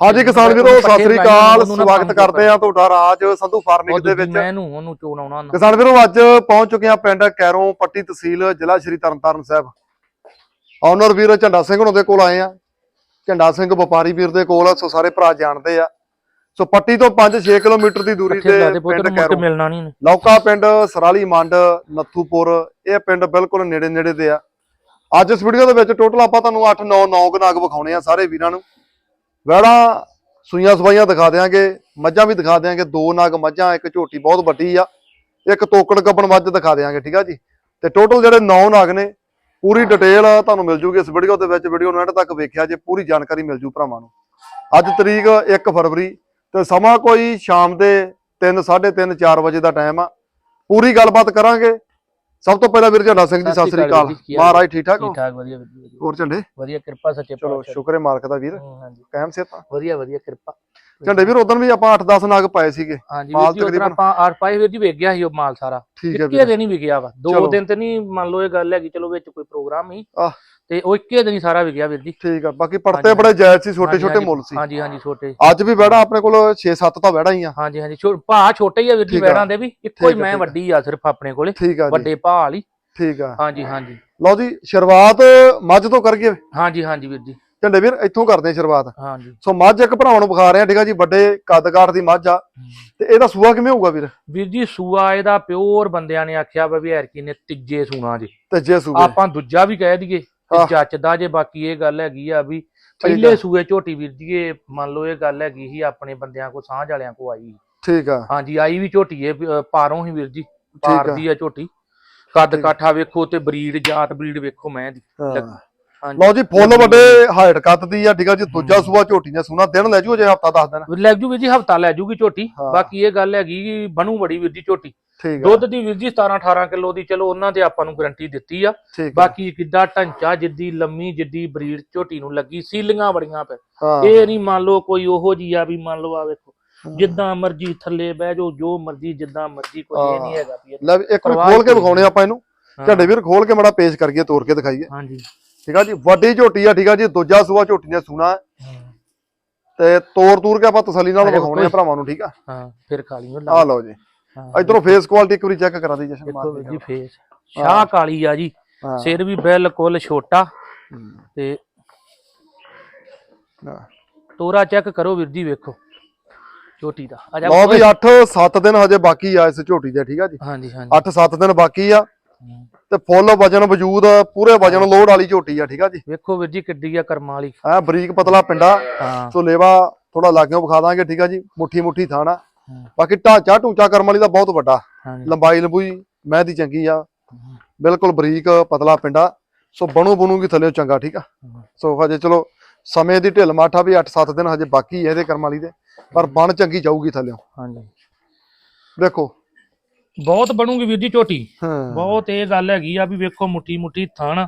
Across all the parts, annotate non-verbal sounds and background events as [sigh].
ਹਾਂਜੀ ਕਿਸਾਨ ਵੀਰੋ ਸਤਿ ਸ੍ਰੀ ਅਕਾਲ ਸਵਾਗਤ ਕਰਦੇ ਆ ਤੁਹਾਡਾ ਰਾਜ ਸੰਧੂ ਫਾਰਮਿੰਗ ਦੇ ਵਿੱਚ। ਮੈਂ ਨੂੰ ਉਹਨੂੰ ਚੋਣ ਆਉਣਾ ਕਿਸਾਨ ਵੀਰੋ ਅੱਜ ਪਹੁੰਚ ਚੁੱਕੇ ਆ ਪਿੰਡ ਕੈਰੋਂ ਪੱਟੀ ਤਹਿਸੀਲ ਜ਼ਿਲ੍ਹਾ ਸ਼੍ਰੀ ਤਰਨਤਾਰਨ ਸਾਹਿਬ। ਆਨਰ ਵੀਰ ਝੰਡਾ ਸਿੰਘ ਹੁਣਾਂ ਦੇ ਕੋਲ ਆਏ ਆ ਝੰਡਾ ਸਿੰਘ ਵਪਾਰੀ ਵੀਰ ਦੇ ਕੋਲ ਸੋ ਸਾਰੇ ਭਰਾ ਜਾਣਦੇ ਆ। ਸੋ ਪੱਟੀ ਤੋਂ 5-6 ਕਿਲੋਮੀਟਰ ਦੀ ਦੂਰੀ ਤੇ ਪਿੰਡ ਕੈਰੋਂ। ਮਿਲਣਾ ਨਹੀਂ। ਲੌਕਾ ਪਿੰਡ ਸਰਾਲੀ ਮੰਡ ਨੱਥੂਪੁਰ ਇਹ ਪਿੰਡ ਬਿਲਕੁਲ ਨੇੜੇ ਨੇੜੇ ਦੇ ਆ। ਅੱਜ ਇਸ ਵੀਡੀਓ ਦੇ ਵਿੱਚ ਟੋਟਲ ਆਪਾਂ ਤੁਹਾਨੂੰ 8 9 9 ਨਾਗ ਵਿਖਾਉਣੇ ਆ ਸਾਰੇ ਵੀਰਾਂ ਨੂੰ। ਵੈੜਾ ਸੂਈਆਂ ਸਵਾਈਆਂ ਦਿਖਾ ਦਿਆਂਗੇ, ਮੱਝਾਂ ਵੀ ਦਿਖਾ ਦਿਆਂਗੇ, ਦੋ ਨਾਗ ਮੱਝਾਂ, ਇੱਕ ਝੋਟੀ ਬਹੁਤ ਵੱਡੀ ਆ, ਇੱਕ ਤੋਕੜ ਗੱਬਣ ਮੱਝ ਦਿਖਾ ਦਿਆਂਗੇ, ਠੀਕ ਆ ਜੀ? ਤੇ ਟੋਟਲ ਜਿਹੜੇ 9 ਨਾਗ ਨੇ, ਪੂਰੀ ਡਿਟੇਲ ਤੁਹਾਨੂੰ ਮਿਲ ਜੂਗੀ ਇਸ ਵੀਡੀਓ ਦੇ ਵਿੱਚ ਵੀਡੀਓ ਨੂੰ ਐਂਡ ਤੱਕ ਵੇਖਿਆ ਜੇ, ਪੂਰੀ ਜਾਣਕਾਰੀ ਮਿਲ ਜੂ ਭਰਾਵਾਂ ਨੂੰ। ਅੱਜ ਤਰੀਕ 1 ਫਰਵਰੀ, ਤੇ ਸਮਾਂ ਕੋਈ ਸ਼ਾਮ ਦੇ 3 3:30 4 ਵਜੇ ਦਾ ਟਾਈਮ ਆ। ਪੂਰੀ ਗੱਲਬਾਤ ਕਰਾਂਗੇ ਸਭ ਤੋਂ ਪਹਿਲਾਂ ਵੀਰ ਝੰਡਾ ਸਿੰਘ ਜੀ ਸਤਿ ਸ੍ਰੀ ਅਕਾਲ ਮਹਾਰਾਜ ਠੀਕ ਠਾਕ ਹੋ? ਠੀਕ ਠਾਕ ਵਧੀਆ। ਹੋਰ ਝੰਡੇ? ਵਧੀਆ ਕਿਰਪਾ ਸੱਚੇ ਚਲੋ ਸ਼ੁਕਰ ਮਾਲਕ ਦਾ ਵੀਰ। ਕਾਇਮ ਸੇ ਤਾਂ ਵਧੀਆ ਵਧੀਆ ਕਿਰਪਾ। ਝੰਡੇ ਵੀਰ ਉਦੋਂ ਵੀ ਆਪਾਂ 8-10 ਨਾਗ ਪਾਏ ਸੀਗੇ। ਮਾਲ ਤਕਰੀਬਨ- ਆਪਾਂ ਆਰ ਪਾਈ ਵੀਰ ਜੀ ਵੇਖ ਗਿਆ ਸੀ ਉਹ ਮਾਲ ਸਾਰਾ। ਠੀਕ ਹੈ ਇੱਕੇ ਵੀਰ। ਦਿਨ ਹੀ ਵਿਕਿਆ ਵਾ। ਦੋ। ਦਿਨ ਤੇ ਨਹੀਂ ਮੰਨ ਲਓ ਇਹ ਗੱਲ ਹੈਗੀ ਚਲੋ ਵਿੱਚ ਕੋਈ ਪ੍ਰੋਗਰਾਮ ਹੀ ਆਹ। ਤੇ ਉਹ ਇੱਕੇ ਦਿਨ ਹੀ ਸਾਰਾ ਵਿਕਿਆ ਵੀਰ ਜੀ। ਠੀਕ ਆ ਬਾਕੀ ਪੜਤੇ ਬੜੇ ਜਾਇਜ਼ ਸੀ ਛੋਟੇ ਛੋਟੇ ਮੁੱਲ ਸੀ। ਹਾਂਜੀ ਹਾਂਜੀ ਛੋਟੇ। ਅੱਜ ਵੀ ਬੈੜਾ ਆਪਣੇ ਕੋਲ 6-7 ਤਾਂ ਬੈੜਾ ਹੀ ਆ। ਹਾਂਜੀ ਹਾਂਜੀ ਭਾਅ ਛੋਟੇ ਹੀ ਆ ਵੀਰ ਜੀ। ਵੈੜਾਂ ਦੇ ਵੀ ਇੱਕੋ ਹੀ ਮੈਂ। ਵੱਡੀ ਆ ਸਿਰਫ ਆਪਣੇ ਕੋਲੇ ਵੱਡੇ ਭਾਅ ਵਾਲੀ। ਠੀਕ ਆ। ਹਾਂਜੀ ਹਾਂਜੀ। ਲਓ ਜੀ ਸ਼ੁਰੂਆਤ ਮੱਝ ਤੋਂ ਕਰੀਏ। ਹਾਂਜੀ ਹਾਂਜੀ ਵੀਰ ਜੀ। ਝੰਡੇ ਵੀਰ ਇੱਥੋਂ ਕਰਦੇ ਆ ਸ਼ੁਰੂਆਤ। ਹਾਂਜੀ। ਸੋ ਮੱਝ ਇੱਕ ਭਰਾਵਾਂ ਨੂੰ ਵਿਖਾ ਰਹੇ ਆ ਠੀਕ ਆ ਜੀ ਵੱਡੇ ਕੱਦ ਕਾਠ ਦੀ ਮੱਝ ਆ। ਤੇ ਇਹਦਾ ਸੂਆ ਕਿਵੇਂ ਹੋਊਗਾ ਵੀਰ? ਵੀਰ ਜੀ ਸੂਆ ਇਹਦਾ ਪਿਓਰ ਬੰਦਿਆਂ ਨੇ ਆਖਿਆ ਵਾ ਵੀ ਐਰਕੀ ਨੇ ਤੀਜੇ ਸੂਣਾ ਜੀ। ਤੇ ਜੇ ਸੂਏ ਆਪਾਂ ਦੂਜਾ ਵੀ ਕਹਿ ਦਈਏ। ਤੇ। ਜੱਚਦਾ ਜੇ ਬਾਕੀ ਇਹ ਗੱਲ ਹੈਗੀ ਆ ਵੀ। ਪਹਿਲੇ ਸੂਏ ਝੋਟੀ ਵੀਰ ਜੀ ਇਹ ਮੰਨ ਲਓ ਇਹ ਗੱਲ ਹੈਗੀ ਸੀ ਆਪਣੇ ਬੰਦਿਆਂ ਕੋ ਸਾਂਝ ਵਾਲਿਆਂ ਕੋ ਆਈ ਠੀਕ ਆ ਹਾਂਜੀ ਆਈ ਵੀ ਝੋਟੀ ਇਹ ਪਾਰੋਂ ਹੀ ਵੀਰ ਜੀ। ਪਾਰ ਦੀ ਆ ਝੋਟੀ ਕੱਦ। ਕਾਠਾ ਵੇਖੋ ਤੇ ਬਰੀਡ ਜਾਤ ਬਰੀਡ ਵੇਖੋ ਮੈਂ ਦੀ ਲਓ ਜੀ ਫੁੱਲ ਵੱਡੇ ਹਾਈਟ ਕੱਦ ਦੀ ਆ ਠੀਕ ਆ ਜੀ ਦੂਜਾ ਸੂਆ ਝੋਟੀ ਨੇ ਸੂਣਾ ਦਿਨ ਲੈ ਜੂ ਜੇ ਹਫਤਾ ਦੱਸ ਦੇਣਾ ਲੈ ਜੂ ਵੀਰ ਜੀ ਹਫਤਾ ਲੈ ਜੂਗੀ ਝੋਟੀ। ਬਾਕੀ ਇਹ ਗੱਲ ਹੈਗੀ ਕਿ ਬਣੂ ਬੜੀ ਵੀਰ ਜੀ ਝੋਟੀ ਠੀਕ ਆ। ਦੁੱਧ ਦੀ ਵੀਰ ਜੀ 17 18 ਕਿਲੋ ਦੀ ਚਲੋ ਉਹਨਾਂ ਤੇ ਆਪਾਂ ਨੂੰ ਗਰੰਟੀ ਦਿੱਤੀ ਆ। ਠੀਕ ਆ। ਬਾਕੀ ਕਿੱਦਾਂ ਢਾਂਚਾ ਜਿੱਦੀ ਲੰਮੀ ਜਿੱਦੀ ਬਰੀਡ ਝੋਟੀ ਨੂੰ ਲੱਗੀ ਸੀਲੀਆਂ ਬੜੀਆਂ ਪੈ। ਹਾਂ। ਇਹ ਨਹੀਂ ਮੰਨ ਲਓ ਕੋਈ ਉਹੋ ਜੀ ਆ ਵੀ ਮੰਨ ਲਓ ਆ ਵੇਖੋ ਜਿੱਦਾਂ ਮਰਜ਼ੀ ਥੱਲੇ ਬਹਿ ਜਾਓ ਜੋ ਮਰਜ਼ੀ ਜਿੱਦਾਂ ਮਰਜ਼ੀ ਕੋਈ ਇਹ ਨਹੀਂ ਹੈਗਾ ਵੀ ਇਹ- ਲੈ ਵੀ ਇੱਕ ਵਾਰ ਖੋਲ ਕੇ ਵਿਖਾਉਣੇ ਆਪਾਂ ਇਹਨੂੰ। ਝੰਡੇ ਵੀਰ ਖੋਲ ਕੇ ਮੜਾ ਪੇਸ਼ ਕਰਕੇ ਤੋੜ ਕੇ ਦਿਖਾਈਏ। ਹਾਂਜੀ। ਠੀਕ ਆ ਜੀ ਵੱਡੀ ਝੋਟੀ ਆ ਠੀਕ ਆ ਜੀ ਦੂਜਾ ਸੂਆ ਝੋਟੀ ਨੇ ਸੂਣਾ। ਹੈ। ਤੇ ਤੋੜ ਤੂਰ ਕੇ ਆਪਾਂ ਤਸੱਲੀ ਨਾਲ ਵਿਖਾਉਣੇ ਆ ਭਰਾਵਾਂ ਨੂੰ ਠੀਕ ਆ? ਹਾਂ ਫਿਰ ਕਾਲੀ ਨੂੰ ਆ ਲਓ ਜੀ। ਇਧਰੋਂ ਫੇਸ ਕੁਆਲਿਟੀ ਇੱਕ ਵਾਰੀ ਚੈੱਕ ਕਰਾ ਦੀ ਜਸ਼ਨ ਮਾਰ ਜੀ ਫੇਸ ਸ਼ਾਹ ਕਾਲੀ ਆ ਜੀ। ਹਾਂ। ਸਿਰ ਵੀ ਬਿਲਕੁਲ ਛੋਟਾ। ਹੂੰ। ਤੇ ਹਾਂ। ਤੋਰਾ ਚੈੱਕ ਕਰੋ ਵੀਰ ਜੀ ਵੇਖੋ। ਝੋਟੀ ਦਾ। ਆ ਜਾ ਲਓ ਵੀ 8 7 ਦਿਨ ਹਜੇ ਬਾਕੀ ਆ ਇਸ ਝੋਟੀ ਦੇ ਠੀਕ ਆ ਜੀ? ਹਾਂਜੀ ਹਾਂਜੀ। 8 7 ਦਿਨ ਬਾਕੀ ਆ। ਹੂੰ। ਤੇ ਫੁੱਲ ਵਜਨ ਵਜੂਦ ਪੂਰੇ ਵਜਨ ਲੋਡ ਵਾਲੀ ਝੋਟੀ ਆ ਠੀਕ ਆ ਜੀ? ਵੇਖੋ ਵੀਰ ਜੀ ਕਿੱਡੀ ਆ ਕਰਮਾਂ ਵਾਲੀ। ਐ ਬਰੀਕ ਪਤਲਾ ਪਿੰਡਾ। ਹਾਂ। ਸੋ ਲੇਵਾ ਥੋੜਾ ਲਾਗਿਓ ਵਿਖਾ ਦਾਂਗੇ ਠੀਕ ਆ ਜੀ? ਮੁੱਠੀ ਮੁੱਠੀ ਥਾਣਾ ਹੂੰ। ਬਾਕੀ ਢਾਂਚਾ ਢੂੰਚਾ ਕਰਮ ਵਾਲੀ ਦਾ ਬਹੁਤ ਵੱਡਾ। ਲੰਬਾਈ ਲੰਬੂਈ ਮੈਂ ਦੀ ਚੰਗੀ ਆ। ਬਿਲਕੁਲ ਬਰੀਕ ਪਤਲਾ ਪਿੰਡਾ। ਸੋ ਬਣੂ ਬਣੂਗੀ ਥੱਲੇ ਚੰਗਾ ਠੀਕ ਆ। ਸੋ ਹਜੇ ਚਲੋ ਸਮੇਂ ਦੀ ਢਿੱਲ ਮਾਠਾ ਵੀ 8-7 ਦਿਨ ਹਜੇ ਬਾਕੀ ਹੈ ਇਹਦੇ ਕਰਮ ਵਾਲੀ ਦੇ। ਪਰ ਬਣ ਚੰਗੀ ਜਾਊਗੀ ਥੱਲਿਓ ਹਾਂਜੀ। ਵੇਖੋ ਬਹੁਤ ਬਣੂਗੀ ਵੀਰ ਜੀ ਝੋਟੀ। ਬਹੁਤ ਇਹ ਗੱਲ ਹੈਗੀ ਆ ਵੀ ਵੇਖੋ ਮੁੱਠੀ ਮੁੱਠੀ ਥਣ।